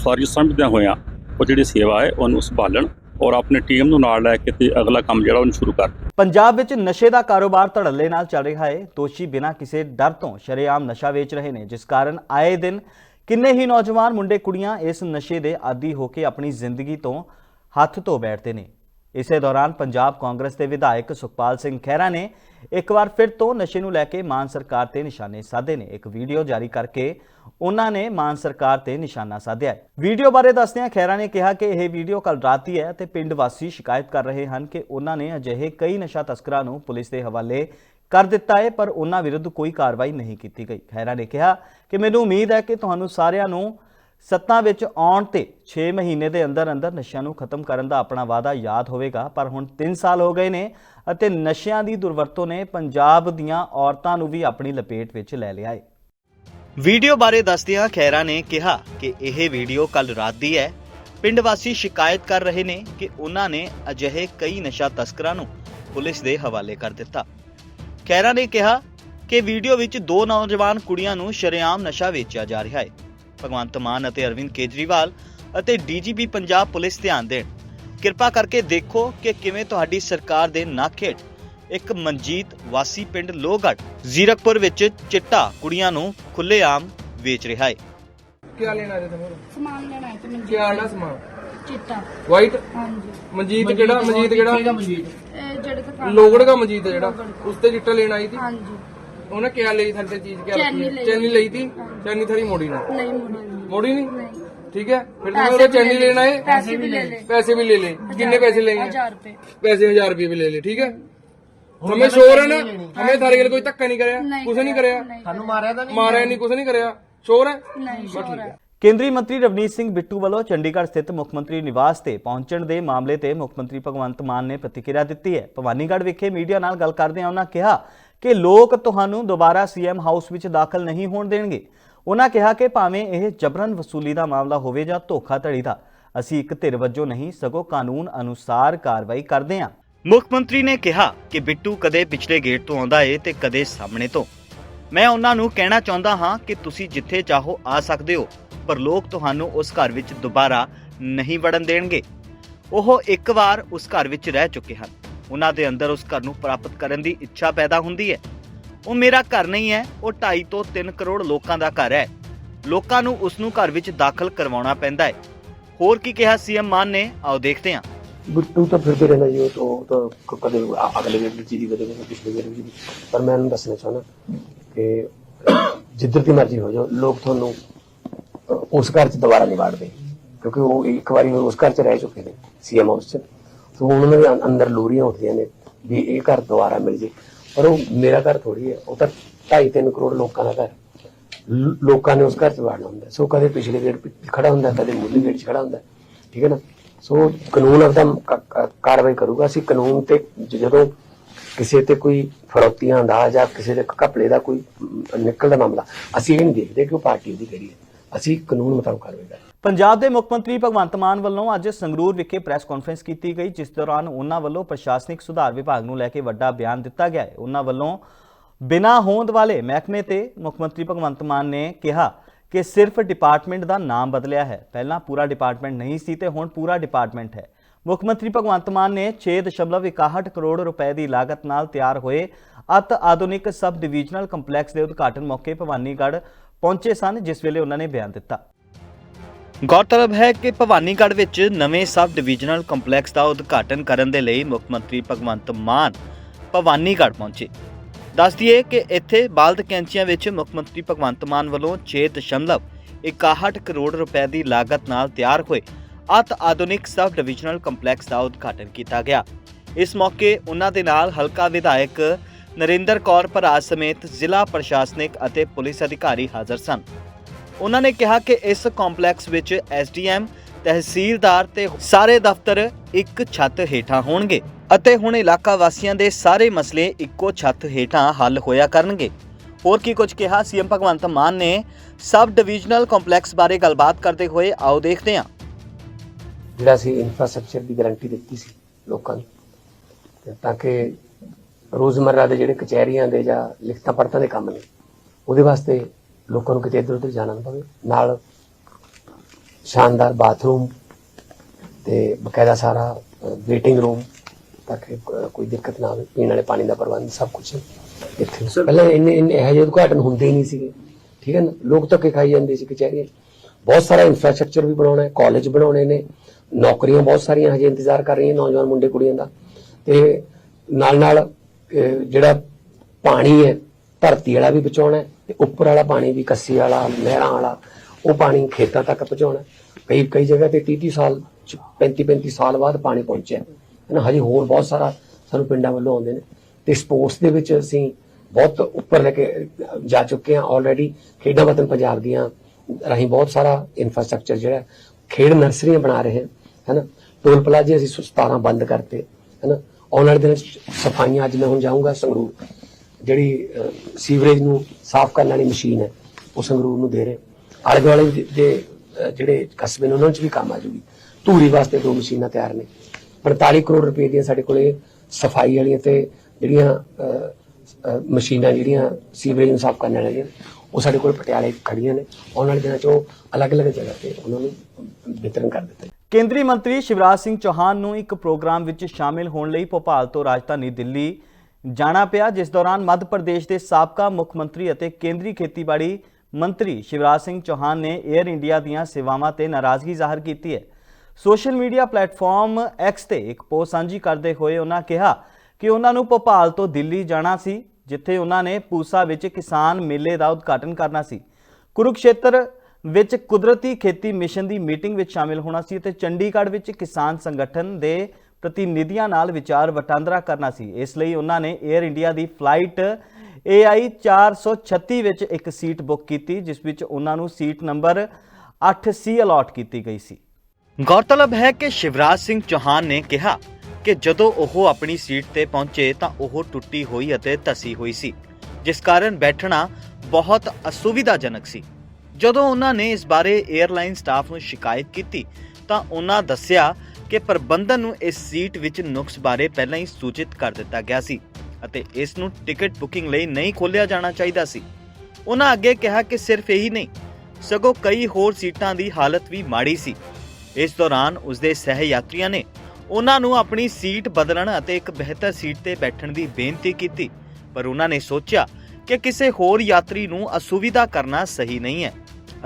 Speaker 8: ਫਰਜ਼ ਸਮਝਦਿਆਂ ਹੋਇਆਂ ਉਹ ਜਿਹੜੀ ਸੇਵਾ ਹੈ ਉਹਨੂੰ ਸੰਭਾਲਣ ਔਰ ਆਪਣੀ ਟੀਮ ਨੂੰ ਨਾਲ ਲੈ ਕੇ ਤੇ ਅਗਲਾ ਕੰਮ ਜਿਹੜਾ ਉਹਨੂੰ ਸ਼ੁਰੂ ਕਰ
Speaker 3: ਪੰਜਾਬ ਵਿੱਚ ਨਸ਼ੇ ਦਾ ਕਾਰੋਬਾਰ ਧੜੱਲੇ ਨਾਲ ਚੱਲ ਰਿਹਾ ਹੈ। ਦੋਸ਼ੀ ਬਿਨਾਂ ਕਿਸੇ ਡਰ ਤੋਂ ਸ਼ਰੇਆਮ ਨਸ਼ਾ ਵੇਚ ਰਹੇ ਨੇ, ਜਿਸ ਕਾਰਨ ਆਏ ਦਿਨ ਕਿੰਨੇ ਹੀ ਨੌਜਵਾਨ ਮੁੰਡੇ ਕੁੜੀਆਂ ਇਸ ਨਸ਼ੇ ਦੇ ਆਦੀ ਹੋ ਕੇ ਆਪਣੀ ਜ਼ਿੰਦਗੀ ਤੋਂ ਹੱਥ ਧੋ ਬੈਠਦੇ ਨੇ। ਇਸੇ ਦੌਰਾਨ ਪੰਜਾਬ ਕਾਂਗਰਸ ਦੇ ਵਿਧਾਇਕ ਸੁਖਪਾਲ ਸਿੰਘ ਖਹਿਰਾ ਨੇ ਇੱਕ ਵਾਰ ਫਿਰ ਤੋਂ ਨਸ਼ੇ ਨੂੰ ਲੈ ਕੇ ਮਾਨ ਸਰਕਾਰ ਤੇ ਨਿਸ਼ਾਨੇ ਸਾਧੇ ਨੇ। ਇੱਕ ਵੀਡੀਓ ਜਾਰੀ ਕਰਕੇ ਉਹਨਾਂ ਨੇ ਮਾਨ ਸਰਕਾਰ ਤੇ ਨਿਸ਼ਾਨਾ ਸਾਧਿਆ ਵੀਡੀਓ ਬਾਰੇ ਦੱਸਦਿਆਂ ਖਹਿਰਾ ਨੇ ਕਿਹਾ ਕਿ ਇਹ ਵੀਡੀਓ ਕੱਲ ਰਾਤ ਹੀ ਹੈ ਤੇ ਪਿੰਡ ਵਾਸੀ ਸ਼ਿਕਾਇਤ ਕਰ ਰਹੇ ਹਨ ਕਿ ਉਹਨਾਂ ਨੇ ਅਜਿਹੇ ਕਈ ਨਸ਼ਾ ਤਸਕਰਾਂ ਨੂੰ ਪੁਲਿਸ ਦੇ ਹਵਾਲੇ ਕਰ ਦਿੱਤਾ ਹੈ, ਪਰ ਉਹਨਾਂ ਵਿਰੁੱਧ ਕੋਈ ਕਾਰਵਾਈ ਨਹੀਂ ਕੀਤੀ ਗਈ। ਖਹਿਰਾ ਨੇ ਕਿਹਾ ਕਿ ਮੈਨੂੰ ਉਮੀਦ ਹੈ ਕਿ ਤੁਹਾਨੂੰ ਸਾਰਿਆਂ ਨੂੰ ਸੱਤਾ ਵਿੱਚ ਆਉਣ ਤੇ 6 ਮਹੀਨੇ ਦੇ ਅੰਦਰ ਅੰਦਰ ਨਸ਼ਿਆਂ ਨੂੰ ਖਤਮ ਕਰਨ ਦਾ ਆਪਣਾ ਵਾਅਦਾ ਯਾਦ ਹੋਵੇਗਾ, ਪਰ ਹੁਣ 3 ਸਾਲ ਹੋ ਗਏ ਨੇ ਅਤੇ ਨਸ਼ਿਆਂ ਦੀ ਦੁਰਵਰਤੋਂ ਨੇ ਪੰਜਾਬ ਦੀਆਂ ਔਰਤਾਂ ਨੂੰ ਵੀ ਆਪਣੀ ਲਪੇਟ ਵਿੱਚ ਲੈ ਲਿਆ ਹੈ ਵੀਡੀਓ ਬਾਰੇ ਦੱਸਦਿਆਂ ਖੈਰਾ ਨੇ ਕਿਹਾ ਕਿ ਇਹ ਵੀਡੀਓ ਕੱਲ ਰਾਤ ਦੀ ਹੈ। ਪਿੰਡ ਵਾਸੀ ਸ਼ਿਕਾਇਤ ਕਰ ਰਹੇ ਨੇ ਕਿ ਉਹਨਾਂ ਨੇ ਅਜਿਹੇ ਕਈ ਨਸ਼ਾ ਤਸਕਰਾਂ ਨੂੰ ਪੁਲਿਸ ਦੇ ਹਵਾਲੇ ਕਰ ਦਿੱਤਾ। ਖੈਰਾ ਨੇ ਕਿਹਾ ਕਿ ਵੀਡੀਓ ਵਿੱਚ ਦੋ ਨੌਜਵਾਨ ਕੁੜੀਆਂ ਨੂੰ ਸ਼ਰੇਆਮ ਨਸ਼ਾ ਵੇਚਿਆ ਜਾ ਰਿਹਾ ਹੈ ਭਗਵੰਤ ਮਾਨ ਅਤੇ ਅਰਵਿੰਦ ਕੇਜਰੀਵਾਲ ਅਤੇ ਡੀਜੀਪੀ ਪੰਜਾਬ ਪੁਲਿਸ ਧਿਆਨ ਦੇਣ ਕਿਰਪਾ ਕਰਕੇ ਦੇਖੋ ਕਿ ਕਿਵੇਂ ਤੁਹਾਡੀ ਸਰਕਾਰ ਦੇ ਨੱਕ ਹੇਠ ਇੱਕ ਮਨਜੀਤ ਵਾਸੀ ਪਿੰਡ ਲੋਹਗੜ੍ਹ ਜ਼ੀਰਕਪੁਰ ਵਿੱਚ ਚਿੱਟਾ ਕੁੜੀਆਂ ਨੂੰ ਖੁੱਲੇਆਮ ਵੇਚ ਰਿਹਾ ਹੈ
Speaker 9: क्या लेना है तुम्हें
Speaker 10: ਸਮਾਨ ਲੈਣਾ ਹੈ ਤੇ ਮਨਜੀਤ
Speaker 9: क्या आना समान
Speaker 10: ਚਿੱਟਾ
Speaker 9: वाइट
Speaker 10: ਹਾਂਜੀ
Speaker 9: मंजीत केड़ा मंजीत केड़ा
Speaker 10: ਇਹ ਜਿਹੜੇ ਦੁਕਾਨ
Speaker 9: लोगड़ का मंजीत है जेड़ा उस ते चिट्टा लेना आई थी
Speaker 10: ਹਾਂਜੀ
Speaker 9: ਉਹਨੇ ਕਿਆ ਲਈ
Speaker 10: ਥੱਲੇ
Speaker 9: ਚੀਜ਼
Speaker 10: ਕਿਆ
Speaker 9: ਚੈਨੀ ਲਈ। ਚੈਨੀ ਚੈਨੀ ਥਾਰੀ ਮੋੜੀ ਨਾ?
Speaker 10: ਨਹੀਂ ਮੋੜੀ ਨਹੀਂ?
Speaker 9: ਠੀਕ ਹੈ। ਫਿਰ ਤੁਸੀਂ ਉਹਦਾ ਚੈਨੀ ਲੈਣਾ ਹੈ
Speaker 10: ਪੈਸੇ ਵੀ ਲੈ ਲੈ
Speaker 9: ਪੈਸੇ ਵੀ ਲੈ ਲੈ ਕਿੰਨੇ ਪੈਸੇ ਲੈਣੇ
Speaker 10: 1000 ਰੁਪਏ।
Speaker 9: ਪੈਸੇ 1000 ਰੁਪਏ ਵੀ ਲੈ ਲੈ ਠੀਕ ਹੈ? ਹਮੇ ਸ਼ੋਰ ਹੈ ਨਾ? ਹਮੇ ਥਾਰੇ ਕੋਈ ਧੱਕਾ ਨਹੀਂ ਕਰਿਆ? ਨਹੀਂ
Speaker 10: ਨਹੀਂ
Speaker 9: ਕਰਿਆ ਸਾਨੂੰ ਮਾਰਿਆ ਤਾਂ
Speaker 10: ਨਹੀਂ
Speaker 9: ਮਾਰਿਆ ਨਹੀਂ ਕੁਛ ਨਹੀਂ ਕਰਿਆ। ਸ਼ੋਰ ਹੈ?
Speaker 10: ਨਹੀਂ ਸ਼ੋਰ ਹੈ।
Speaker 3: ਕੇਂਦਰੀ ਮੰਤਰੀ ਰਵਨੀਤ ਸਿੰਘ ਬਿੱਟੂ ਵੱਲੋਂ ਚੰਡੀਗੜ੍ਹ ਸਥਿਤ ਮੁੱਖ ਮੰਤਰੀ ਨਿਵਾਸ ਤੇ ਪਹੁੰਚਣ ਦੇ ਮਾਮਲੇ ਤੇ ਮੁੱਖ ਮੰਤਰੀ ਭਗਵੰਤ ਮਾਨ ਨੇ ਪ੍ਰਤੀਕਿਰਿਆ ਦਿੱਤੀ ਹੈ। ਭਵਾਨੀਗੜ੍ਹ ਵਿਖੇ ਮੀਡੀਆ ਨਾਲ ਗੱਲ ਕਰਦਿਆਂ ਉਹਨਾਂ ਕਿਹਾ ਕਿ ਲੋਕ ਤੁਹਾਨੂੰ ਦੁਬਾਰਾ ਸੀਐਮ ਹਾਊਸ ਵਿੱਚ ਦਾਖਲ ਨਹੀਂ ਹੋਣ ਦੇਣਗੇ। ਉਹਨਾਂ ਕਿਹਾ ਕਿ ਭਾਵੇਂ ਇਹ ਜਬਰਨ ਵਸੂਲੀ ਦਾ ਮਾਮਲਾ ਹੋਵੇ ਜਾਂ ਧੋਖਾਧੜੀ ਦਾ, ਅਸੀਂ ਇੱਕ ਧਿਰ ਵਜੋਂ ਨਹੀਂ, ਸਗੋਂ ਕਾਨੂੰਨ ਅਨੁਸਾਰ ਕਾਰਵਾਈ ਕਰਦੇ ਹਾਂ। ਮੁੱਖ ਮੰਤਰੀ ਨੇ ਕਿਹਾ ਕਿ ਬਿੱਟੂ ਕਦੇ ਪਿਛਲੇ ਗੇਟ ਤੋਂ ਆਉਂਦਾ ਏ ਤੇ ਕਦੇ ਸਾਹਮਣੇ ਤੋਂ। ਮੈਂ ਉਹਨਾਂ ਨੂੰ ਕਹਿਣਾ ਚਾਹੁੰਦਾ ਹਾਂ ਕਿ ਤੁਸੀਂ ਜਿੱਥੇ ਚਾਹੋ ਆ ਸਕਦੇ ਹੋ, ਪਰ ਲੋਕ ਤੁਹਾਨੂੰ ਉਸ ਘਰ ਵਿੱਚ ਦੁਬਾਰਾ ਨਹੀਂ ਵੜਨ ਦੇਣਗੇ। ਉਹ ਇੱਕ ਵਾਰ ਉਸ ਘਰ ਵਿੱਚ ਰਹਿ ਚੁੱਕੇ ਹਨ। ਉਹਨਾਂ ਦੇ ਅੰਦਰ ਉਸ ਘਰ ਨੂੰ ਪ੍ਰਾਪਤ ਕਰਨ ਦੀ ਇੱਛਾ ਪੈਦਾ ਹੁੰਦੀ ਹੈ। ਉਹ ਮੇਰਾ ਘਰ ਨਹੀਂ ਹੈ, ਉਹ 2.5 ਤੋਂ 3 ਕਰੋੜ ਲੋਕਾਂ ਦਾ ਘਰ ਹੈ। ਲੋਕਾਂ ਨੂੰ ਉਸ ਨੂੰ ਘਰ ਵਿੱਚ ਦਾਖਲ ਕਰਵਾਉਣਾ ਪੈਂਦਾ ਹੈ। ਹੋਰ ਕੀ ਕਿਹਾ ਸੀਐਮ ਮਾਨ ਨੇ? ਆਓ ਦੇਖਦੇ ਹਾਂ।
Speaker 11: ਬਿੱਟੂ ਤਾਂ ਫਿਰਦੇ ਰਹਿੰਦਾ ਜੀ, ਉਹ ਤੋਂ ਤਾਂ ਕਦੇ ਅਗਲੇ ਵੇਲੇ ਦੀ ਕਦੇ ਕਦੇ ਪਿਛਲੇ ਵੇਲੇ ਦੀ ਪਰ ਮੈਂ ਉਹਨੂੰ ਦੱਸਣਾ ਚਾਹੁੰਦਾ ਕਿ ਜਿੱਧਰ ਦੀ ਮਰਜ਼ੀ ਹੋ ਜਾਓ, ਲੋਕ ਤੁਹਾਨੂੰ ਉਸ ਘਰ 'ਚ ਦੁਬਾਰਾ ਨਹੀਂ ਵਾੜਦੇ ਕਿਉਂਕਿ ਉਹ ਇੱਕ ਵਾਰੀ ਉਸ ਘਰ 'ਚ ਰਹਿ ਚੁੱਕੇ ਨੇ ਸੀਐਮ ਹਾਊਸ 'ਚ। ਸੋ ਉਹਨਾਂ ਦੇ ਅੰਦਰ ਲੋਰੀਆਂ ਉੱਠਦੀਆਂ ਨੇ, ਵੀ ਇਹ ਘਰ ਦੁਬਾਰਾ ਮਿਲ ਜੇ। ਪਰ ਉਹ ਮੇਰਾ ਘਰ ਥੋੜੀ ਹੈ, ਉਹ ਤਾਂ 2.5 ਕਰੋੜ ਲੋਕਾਂ ਦਾ ਘਰ। ਲੋਕਾਂ ਨੇ ਉਸ ਘਰ 'ਚ ਵਾੜਨਾ ਹੁੰਦਾ। ਸੋ ਕਦੇ ਪਿਛਲੇ ਗੇਟ 'ਤੇ ਖੜਾ ਹੁੰਦਾ, ਕਦੇ ਮੁੱਢਲੇ ਗੇਟ 'ਚ ਖੜਾ ਹੁੰਦਾ। ਠੀਕ ਹੈ ਨਾ? ਸੋ ਕਾਨੂੰਨ ਆਪਦਾ ਕਾਰਵਾਈ ਕਰੂਗਾ। ਅਸੀਂ ਕਾਨੂੰਨ ਤੇ ਜਦੋਂ ਕਿਸੇ ਤੇ ਕੋਈ ਫਰੋਤੀਆਂ ਦਾ ਜਾਂ ਕਿਸੇ ਦੇ ਘਪਲੇ ਦਾ ਕੋਈ ਨਿਕਲਦਾ ਮਾਮਲਾ, ਅਸੀਂ ਇਹ ਨਹੀਂ ਦੇਖਦੇ ਕਿ ਉਹ ਪਾਰਟੀ ਦੀ ਕਰੀ ਹੈ। ਅਸੀਂ ਕਾਨੂੰਨ ਮੁਤਾਬਕ ਕਾਰਵਾਈ ਕਰਦੇ
Speaker 3: ਪੰਜਾਬ ਦੇ ਮੁੱਖ ਮੰਤਰੀ ਭਗਵੰਤ ਮਾਨ ਵੱਲੋਂ ਅੱਜ ਸੰਗਰੂਰ ਵਿਖੇ ਪ੍ਰੈਸ ਕਾਨਫਰੰਸ ਕੀਤੀ ਗਈ, ਜਿਸ ਦੌਰਾਨ ਉਹਨਾਂ ਵੱਲੋਂ ਪ੍ਰਸ਼ਾਸਨਿਕ ਸੁਧਾਰ ਵਿਭਾਗ ਨੂੰ ਲੈ ਕੇ ਵੱਡਾ ਬਿਆਨ ਦਿੱਤਾ ਗਿਆ ਹੈ। ਉਹਨਾਂ ਵੱਲੋਂ ਬਿਨਾਂ ਹੋਂਦ ਵਾਲੇ ਮਹਿਕਮੇ ਤੇ ਮੁੱਖ ਮੰਤਰੀ ਭਗਵੰਤ ਮਾਨ ਨੇ ਕਿਹਾ ਕਿ ਸਿਰਫ ਡਿਪਾਰਟਮੈਂਟ ਦਾ ਨਾਮ ਬਦਲਿਆ ਹੈ। ਪਹਿਲਾਂ ਪੂਰਾ ਡਿਪਾਰਟਮੈਂਟ ਨਹੀਂ ਸੀ ਤੇ ਹੁਣ ਪੂਰਾ ਡਿਪਾਰਟਮੈਂਟ ਹੈ। ਮੁੱਖ ਮੰਤਰੀ ਭਗਵੰਤ ਮਾਨ ਨੇ 6.61 ਕਰੋੜ ਰੁਪਏ ਦੀ ਲਾਗਤ ਨਾਲ ਤਿਆਰ ਹੋਏ ਅਤ ਆਧੁਨਿਕ ਸਬ ਡਿਵੀਜ਼ਨਲ ਕੰਪਲੈਕਸ ਦੇ ਉਦਘਾਟਨ ਮੌਕੇ ਭਵਾਨੀਗੜ੍ਹ ਪਹੁੰਚੇ ਸਨ, ਜਿਸ ਵੇਲੇ ਉਹਨਾਂ ਨੇ ਬਿਆਨ ਦਿੱਤਾ। ਗੌਰਤਲਬ ਹੈ ਕਿ ਭਵਾਨੀਗੜ੍ਹ ਵਿੱਚ ਨਵੇਂ ਸਬ ਡਿਵੀਜ਼ਨਲ ਕੰਪਲੈਕਸ ਦਾ ਉਦਘਾਟਨ ਕਰਨ ਦੇ ਲਈ ਮੁੱਖ ਮੰਤਰੀ ਭਗਵੰਤ ਮਾਨ ਭਵਾਨੀਗੜ੍ਹ ਪਹੁੰਚੇ। ਦੱਸ ਦਈਏ ਕਿ ਇੱਥੇ ਬਾਲਦ ਕੈਂਚੀਆਂ ਵਿੱਚ ਮੁੱਖ ਮੰਤਰੀ ਭਗਵੰਤ ਮਾਨ ਵੱਲੋਂ 6.61 ਕਰੋੜ ਰੁਪਏ ਦੀ ਲਾਗਤ ਨਾਲ ਤਿਆਰ ਹੋਏ ਅਤ ਆਧੁਨਿਕ ਸਬ ਡਿਵੀਜ਼ਨਲ ਕੰਪਲੈਕਸ ਦਾ ਉਦਘਾਟਨ ਕੀਤਾ ਗਿਆ। ਇਸ ਮੌਕੇ ਉਹਨਾਂ ਦੇ ਨਾਲ ਹਲਕਾ ਵਿਧਾਇਕ ਨਰਿੰਦਰ ਕੌਰ ਭਰਾ ਸਮੇਤ ਜ਼ਿਲ੍ਹਾ ਪ੍ਰਸ਼ਾਸਨਿਕ ਅਤੇ ਪੁਲਿਸ ਅਧਿਕਾਰੀ ਹਾਜ਼ਰ ਸਨ। ਉਹਨਾਂ ਨੇ ਕਿਹਾ ਕਿ ਇਸ ਕੰਪਲੈਕਸ ਵਿੱਚ ਐਸਡੀਐਮ ਤਹਿਸੀਲਦਾਰ ਤੇ ਸਾਰੇ ਦਫ਼ਤਰ ਇੱਕ ਛੱਤ ਹੇਠਾਂ ਹੋਣਗੇ ਅਤੇ ਹੁਣ ਇਲਾਕਾ ਵਾਸੀਆਂ ਦੇ ਸਾਰੇ ਮਸਲੇ ਇੱਕੋ ਛੱਤ ਹੇਠਾਂ ਹੱਲ ਹੋਇਆ ਕਰਨਗੇ। ਹੋਰ ਕੀ ਕੁਝ ਕਿਹਾ? ਸੀਐਮ ਭਗਵੰਤ ਮਾਨ ਨੇ ਸਬ ਡਿਵੀਜ਼ਨਲ ਕੰਪਲੈਕਸ ਬਾਰੇ ਗੱਲਬਾਤ ਕਰਦੇ ਹੋਏ। ਆਓ ਦੇਖਦੇ ਹਾਂ।
Speaker 11: ਜਿਹੜਾ ਅਸੀਂ ਇਨਫਰਾਸਟ੍ਰਕਚਰ ਦੀ ਗਾਰੰਟੀ ਦਿੱਤੀ ਸੀ ਲੋਕਾਂ ਨੂੰ। ਤਾਂ ਕਿ ਰੋਜ਼ਮਰਰਾ ਦੇ ਜਿਹੜੇ ਕਚਹਿਰੀਆਂ ਦੇ ਜਾਂ ਲਿਖਤਾਂ ਪੜਤਾਂ ਦੇ ਕੰਮ ਨੇ, ਉਹਦੇ ਵਾਸਤੇ ਲੋਕਾਂ ਨੂੰ ਕਿਤੇ ਇੱਧਰ ਉੱਧਰ ਜਾਣਾ ਨਾ ਪਵੇ। ਨਾਲ ਸ਼ਾਨਦਾਰ ਬਾਥਰੂਮ ਤੇ ਬਕਾਇਦਾ ਸਾਰਾ ਵੇਟਿੰਗ ਰੂਮ ਤਾਂ ਕਿ ਕੋ- ਕੋਈ ਦਿੱਕਤ ਨਾ ਆਵੇ। ਪੀਣ ਵਾਲੇ ਪਾਣੀ ਦਾ ਪ੍ਰਬੰਧ ਸਭ ਕੁਝ ਇੱਥੇ। ਪਹਿਲਾਂ ਇੰਨੇ ਇੰਨੇ ਇਹੋ ਜਿਹੇ ਉਦਘਾਟਨ ਹੁੰਦੇ ਹੀ ਨਹੀਂ ਸੀਗੇ। ਠੀਕ ਹੈ ਨਾ? ਲੋਕ ਧੱਕੇ ਖਾਈ ਜਾਂਦੇ ਸੀ ਕਚਹਿਰੀਆਂ। ਬਹੁਤ ਸਾਰਾ ਇਨਫਰਾਸਟ੍ਰਕਚਰ ਵੀ ਬਣਾਉਣਾ ਹੈ ਕਾਲਜ ਬਣਾਉਣੇ ਨੇ। ਨੌਕਰੀਆਂ ਬਹੁਤ ਸਾਰੀਆਂ ਹਜੇ ਇੰਤਜ਼ਾਰ ਕਰ ਰਹੀਆਂ ਨੌਜਵਾਨ ਮੁੰਡੇ ਕੁੜੀਆਂ ਦਾ। ਤੇ ਨਾਲ ਨਾਲ ਜਿਹੜਾ ਪਾਣੀ ਹੈ ਧਰਤੀ ਵਾਲਾ ਵੀ ਬਚਾਉਣਾ ਹੈ। ਤੇ ਉੱਪਰ ਵਾਲਾ ਪਾਣੀ ਵੀ, ਕੱਸੀ ਵਾਲਾ, ਨਹਿਰਾਂ ਵਾਲਾ, ਉਹ ਪਾਣੀ ਖੇਤਾਂ ਤੱਕ ਪਹੁੰਚਾਉਣਾ। ਕਈ ਕਈ ਜਗ੍ਹਾ ਤੇ 30 30 ਸਾਲ 35 35 ਸਾਲ ਬਾਅਦ ਪਾਣੀ ਪਹੁੰਚਿਆ। ਹੈ ਨਾ ਹਜੇ ਹੋਰ ਬਹੁਤ ਸਾਰਾ ਸਾਨੂੰ ਪਿੰਡਾਂ ਵੱਲੋਂ ਆਉਂਦੇ ਨੇ। ਤੇ ਸਪੋਰਟਸ ਦੇ ਵਿੱਚ ਅਸੀਂ ਬਹੁਤ ਉੱਪਰ ਲੈ ਕੇ ਜਾ ਚੁੱਕੇ ਹਾਂ ਆਲਰੇਡੀ ਖੇਡਾਂ ਵਤਨ ਪੰਜਾਬ ਦੀਆਂ ਰਾਹੀਂ ਬਹੁਤ ਸਾਰਾ ਇਨਫਰਾਸਟ੍ਰਕਚਰ ਜਿਹੜਾ ਖੇਡ ਨਰਸਰੀਆਂ ਬਣਾ ਰਹੇ ਹਾਂ। ਹੈਨਾ ਟੋਲ ਪਲਾਜ਼ੇ ਅਸੀਂ 17 ਬੰਦ ਕਰਤੇ। ਹੈਨਾ, ਆਉਣ ਵਾਲੇ ਦਿਨ 'ਚ ਸਫਾਈਆਂ ਅੱਜ ਮੈਂ ਹੁਣ ਜਾਊਂਗਾ ਸੰਗਰੂਰ। ਜਿਹੜੀ ਸੀਵਰੇਜ ਨੂੰ ਸਾਫ਼ ਕਰਨ ਵਾਲੀ ਮਸ਼ੀਨ ਹੈ, ਉਹ ਸੰਗਰੂਰ ਨੂੰ ਦੇ ਰਹੇ। ਆਲੇ ਦੁਆਲੇ ਦੇ- ਦੇ ਜਿਹੜੇ ਕਸਬੇ ਨੇ, ਉਹਨਾਂ 'ਚ ਵੀ ਕੰਮ ਆ ਜੂਗੀ। ਧੂਰੀ ਵਾਸਤੇ ਦੋ ਮਸ਼ੀਨਾਂ ਤਿਆਰ ਨੇ। 45 ਕਰੋੜ ਰੁਪਏ ਦੀਆਂ ਸਾਡੇ ਕੋਲੇ ਸਫ਼ਾਈ ਵਾਲੀਆਂ ਤੇ ਜਿਹੜੀਆਂ ਮਸ਼ੀਨਾਂ ਜਿਹੜੀਆਂ ਸੀਵਰੇਜ ਨੂੰ ਸਾਫ਼ ਕਰਨ ਵਾਲੀਆਂ ਉਹ ਸਾਡੇ ਕੋਲ ਪਟਿਆਲੇ ਖੜੀਆਂ ਨੇ। ਆਉਣ ਵਾਲੇ ਦਿਨਾਂ 'ਚ ਉਹ ਅਲੱਗ-ਅਲੱਗ ਜਗ੍ਹਾ ਤੇ ਉਹਨਾਂ ਨੂੰ ਵਿਤਰਨ ਕਰ ਦਿੱਤਾ
Speaker 3: ਕੇਂਦਰੀ ਮੰਤਰੀ ਸ਼ਿਵਰਾਜ ਸਿੰਘ ਚੌਹਾਨ ਨੂੰ ਇੱਕ ਪ੍ਰੋਗਰਾਮ ਵਿੱਚ ਸ਼ਾਮਿਲ ਹੋਣ ਲਈ ਭੋਪਾਲ ਤੋਂ ਰਾਜਧਾਨੀ ਦਿੱਲੀ ਜਾਣਾ ਪਿਆ, ਜਿਸ ਦੌਰਾਨ ਮੱਧ ਪ੍ਰਦੇਸ਼ ਦੇ ਸਾਬਕਾ ਮੁੱਖ ਮੰਤਰੀ ਅਤੇ ਕੇਂਦਰੀ ਖੇਤੀਬਾੜੀ ਮੰਤਰੀ ਸ਼ਿਵਰਾਜ ਸਿੰਘ ਚੌਹਾਨ ਨੇ 에ਅਰ ਇੰਡੀਆ ਦੀਆਂ ਸੇਵਾਵਾਂ ਤੇ ਨਾਰਾਜ਼ਗੀ ਜ਼ਾਹਰ ਕੀਤੀ ਹੈ। ਸੋਸ਼ਲ ਮੀਡੀਆ ਪਲੇਟਫਾਰਮ ਐਕਸ ਤੇ ਇੱਕ ਪੋਸਟ ਸਾਂਝੀ ਕਰਦੇ ਹੋਏ ਉਹਨਾਂ ਕਿਹਾ ਕਿ ਉਹਨਾਂ ਨੂੰ ਭੋਪਾਲ ਤੋਂ ਦਿੱਲੀ ਜਾਣਾ ਸੀ, ਜਿੱਥੇ ਉਹਨਾਂ ਨੇ ਪੂਸਾ ਵਿੱਚ ਕਿਸਾਨ ਮੇਲੇ ਦਾ ਉਦਘਾਟਨ ਕਰਨਾ ਸੀ। ਕੁਰੂਕਸ਼ੇਤਰ ਵਿੱਚ ਕੁਦਰਤੀ ਖੇਤੀ ਮਿਸ਼ਨ ਦੀ ਮੀਟਿੰਗ ਵਿੱਚ ਸ਼ਾਮਿਲ ਹੋਣਾ ਸੀ ਅਤੇ ਚੰਡੀਗੜ੍ਹ ਵਿੱਚ ਕਿਸਾਨ ਸੰਗਠਨ ਦੇ ਪ੍ਰਤੀਨਿਧੀਆਂ ਨਾਲ ਵਿਚਾਰ ਵਟਾਂਦਰਾ ਕਰਨਾ ਸੀ। ਇਸ ਲਈ ਉਹਨਾਂ ਨੇ 에ਅਰ ਇੰਡੀਆ ਦੀ ਫਲਾਈਟ AI 436 ਵਿੱਚ ਇੱਕ ਸੀਟ ਬੁੱਕ ਕੀਤੀ, ਜਿਸ ਵਿੱਚ ਉਹਨਾਂ ਨੂੰ ਸੀਟ ਨੰਬਰ 8C ਅਲਾਟ ਕੀਤੀ ਗਈ ਸੀ। ਗੌਰਤਲਬ ਹੈ ਕਿ ਸ਼ਿਵਰਾਜ ਸਿੰਘ ਚੌਹਾਨ ਨੇ ਕਿਹਾ ਕਿ ਜਦੋਂ ਉਹ ਆਪਣੀ ਸੀਟ ਤੇ ਪਹੁੰਚੇ ਤਾਂ ਉਹ ਟੁੱਟੀ ਹੋਈ ਅਤੇ ਧਸੀ ਹੋਈ ਸੀ, ਜਿਸ ਕਾਰਨ ਬੈਠਣਾ ਬਹੁਤ ਅਸੁਵਿਧਾਜਨਕ ਸੀ। ਜਦੋਂ ਉਹਨਾਂ ਨੇ ਇਸ ਬਾਰੇ 에ਅਰਲਾਈਨ ਸਟਾਫ ਨੂੰ ਸ਼ਿਕਾਇਤ ਕੀਤੀ ਤਾਂ ਉਹਨਾਂ ਦੱਸਿਆ ਕਿ ਪ੍ਰਬੰਧਨ ਨੂੰ ਇਸ ਸੀਟ ਵਿੱਚ ਨੁਕਸ ਬਾਰੇ ਪਹਿਲਾਂ ਹੀ ਸੂਚਿਤ ਕਰ ਦਿੱਤਾ ਗਿਆ ਸੀ ਅਤੇ ਇਸ ਨੂੰ ਟਿਕਟ ਬੁਕਿੰਗ ਲਈ ਨਹੀਂ ਖੋਲ੍ਹਿਆ ਜਾਣਾ ਚਾਹੀਦਾ ਸੀ। ਉਹਨਾਂ ਅੱਗੇ ਕਿਹਾ ਕਿ ਸਿਰਫ ਇਹੀ ਨਹੀਂ, ਸਗੋਂ ਕਈ ਹੋਰ ਸੀਟਾਂ ਦੀ ਹਾਲਤ ਵੀ ਮਾੜੀ ਸੀ। ਇਸ ਦੌਰਾਨ ਉਸਦੇ ਸਹਿ ਯਾਤਰੀਆਂ ਨੇ ਉਹਨਾਂ ਨੂੰ ਆਪਣੀ ਸੀਟ ਬਦਲਣ ਅਤੇ ਇੱਕ ਬਿਹਤਰ ਸੀਟ ਤੇ ਬੈਠਣ ਦੀ ਬੇਨਤੀ ਕੀਤੀ, ਪਰ ਉਹਨਾਂ ਨੇ ਸੋਚਿਆ ਕਿ ਕਿਸੇ ਹੋਰ ਯਾਤਰੀ ਨੂੰ ਅਸੁਵਿਧਾ ਕਰਨਾ ਸਹੀ ਨਹੀਂ ਹੈ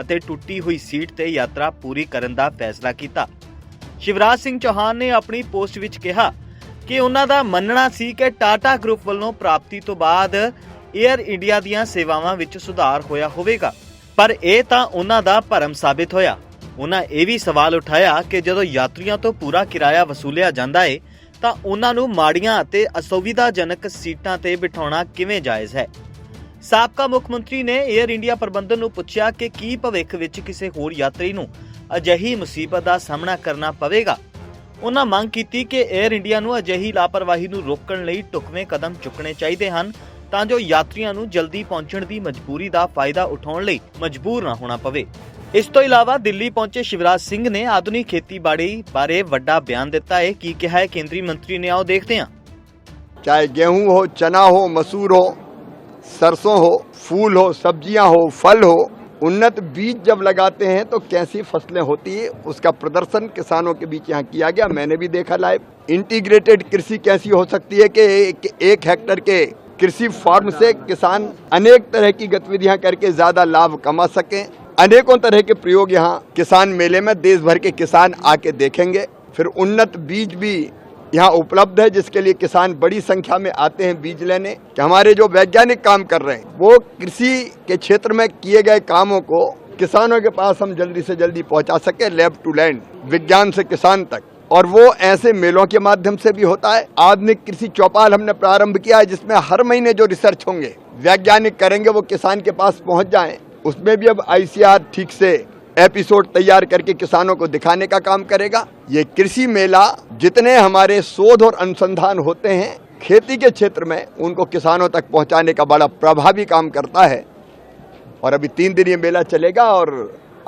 Speaker 3: ਅਤੇ ਟੁੱਟੀ ਹੋਈ ਸੀਟ ਤੇ ਯਾਤਰਾ ਪੂਰੀ ਕਰਨ ਦਾ ਫੈਸਲਾ ਕੀਤਾ। ਸ਼ਿਵਰਾਜ ਸਿੰਘ ਚੌਹਾਨ ਨੇ ਆਪਣੀ ਪੋਸਟ ਵਿੱਚ ਕਿਹਾ ਕਿ ਉਹਨਾਂ ਦਾ ਮੰਨਣਾ ਸੀ ਕਿ ਟਾਟਾ ਗਰੁੱਪ ਵੱਲੋਂ ਪ੍ਰਾਪਤੀ ਤੋਂ ਬਾਅਦ 에ਅਰ ਇੰਡੀਆ ਦੀਆਂ ਸੇਵਾਵਾਂ ਵਿੱਚ ਸੁਧਾਰ ਹੋਇਆ ਹੋਵੇਗਾ। ਪਰ ਇਹ ਤਾਂ ਉਹਨਾਂ ਦਾ ਭਰਮ ਸਾਬਿਤ ਹੋਇਆ। ਉਹਨਾਂ ਇਹ ਵੀ ਸਵਾਲ ਉਠਾਇਆ ਕਿ ਜਦੋਂ ਯਾਤਰੀਆਂ ਤੋਂ ਪੂਰਾ ਕਿਰਾਇਆ ਵਸੂਲਿਆ ਜਾਂਦਾ ਏ, ਤਾਂ ਉਹਨਾਂ ਨੂੰ ਮਾੜੀਆਂ ਅਤੇ ਅਸੁਵਿਧਾਜਨਕ ਸੀਟਾਂ ਤੇ ਬਿਠਾਉਣਾ ਕਿਵੇਂ ਜਾਇਜ਼ ਹੈ? ਸਾਬਕਾ ਮੁੱਖ ਮੰਤਰੀ ਨੇ 에ਅਰ ਇੰਡੀਆ ਪ੍ਰਬੰਧਨ ਨੂੰ ਪੁੱਛਿਆ ਕਿ ਕੀ ਭਵਿੱਖ ਵਿੱਚ ਕਿਸੇ ਹੋਰ ਯਾਤਰੀ ਨੂੰ ਅਜਿਹੀ ਮੁਸੀਬਤ ਦਾ ਸਾਹਮਣਾ ਕਰਨਾ ਪਵੇਗਾ। ਉਹਨਾਂ ਮੰਗ ਕੀਤੀ ਕਿ 에ਅਰ ਇੰਡੀਆ ਨੂੰ ਅਜਿਹੀ ਲਾਪਰਵਾਹੀ ਨੂੰ ਰੋਕਣ ਲਈ ਟੁਕਵੇਂ ਕਦਮ ਚੁੱਕਣੇ ਚਾਹੀਦੇ ਹਨ, ਤਾਂ ਜੋ ਯਾਤਰੀਆਂ ਨੂੰ ਜਲਦੀ ਪਹੁੰਚਣ ਦੀ ਮਜਬੂਰੀ ਦਾ ਫਾਇਦਾ ਉਠਾਉਣ ਲਈ ਮਜਬੂਰ ਨਾ ਹੋਣਾ ਪਵੇ। ਇਸ ਤੋਂ ਇਲਾਵਾ ਦਿੱਲੀ ਪਹੁੰਚੇ ਸ਼ਿਵਰਾਜ ਸਿੰਘ ਨੇ ਆਧੁਨਿਕ ਖੇਤੀਬਾੜੀ ਬਾਰੇ ਵੱਡਾ ਬਿਆਨ ਦਿੱਤਾ ਹੈ। ਕੀ ਕਿਹਾ ਹੈ? ਕੇਂਦਰੀ ਮੰਤਰੀ ਨੇ, ਆਓ ਦੇਖਦੇ ਹਾਂ।
Speaker 2: ਚਾਹੇ ਗੇਹੂੰ ਹੋ, ਚਨਾ ਹੋ, ਮਸੂਰ ਹੋ सरसों ਹੋ, ਫੂਲ ਹੋ सब्जियां ਹੋ, ਫਲ ਹੋ उन्नत बीज जब लगाते हैं तो कैसी फ़सलें होती है उसका प्रदर्शन किसानों के बीच यहाँ किया गया। मैंने भी देखा लाइव। इंटीग्रेटेड कृषि कैसी हो सकती है कि एक, हेक्टर के कृषि फार्म से किसान अनेक तरह की गतिविधियाँ करके ज़्यादा लाभ कमा सके। अनेकों तरह के प्रयोग यहाँ किसान मेले में देश भर के किसान आके देखेंगे। फिर उन्नत बीज भी यहाँ उपलब्ध है, जिसके लिए किसान बड़ी संख्या में आते हैं बीज लेने। कि हमारे जो वैज्ञानिक काम कर रहे हैं, वो कृषि के क्षेत्र में किए गए कामों को किसानों के पास हम जल्दी से जल्दी पहुँचा सके लैब टू लैंड विज्ञान से किसान तक। और वो ऐसे मेलों के माध्यम से भी होता है। आधुनिक कृषि चौपाल हमने प्रारंभ किया है, जिसमें हर महीने जो रिसर्च होंगे, वैज्ञानिक करेंगे, वो किसान के पास पहुँच जाएँ। उसमें भी अब आईसीआर ठीक से एपिसोड तैयार करके किसानों को दिखाने का काम करेगा ये कृषि मेला जितने हमारे शोध और अनुसंधान होते हैं खेती के क्षेत्र में उनको किसानों तक पहुंचाने का बड़ा प्रभावी काम करता है और अभी तीन दिन ये मेला चलेगा और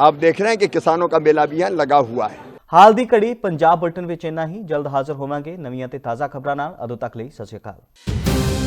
Speaker 2: आप देख रहे हैं कि किसानों का मेला भी यहाँ लगा हुआ है
Speaker 3: ਹਾਲ ਦੀ ਘੜੀ ਪੰਜਾਬ ਬੁਲਟਨ ਵਿੱਚ ਇੰਨਾ ਹੀ ਜਲਦ ਹਾਜ਼ਰ ਹੋਵਾਂਗੇ ਨਵੀਆਂ ਤੇ ਤਾਜ਼ਾ ਖਬਰਾਂ ਨਾਲ ਉਦੋਂ ਤੱਕ ਲਈ ਸਤਿ ਸ਼੍ਰੀ ਅਕਾਲ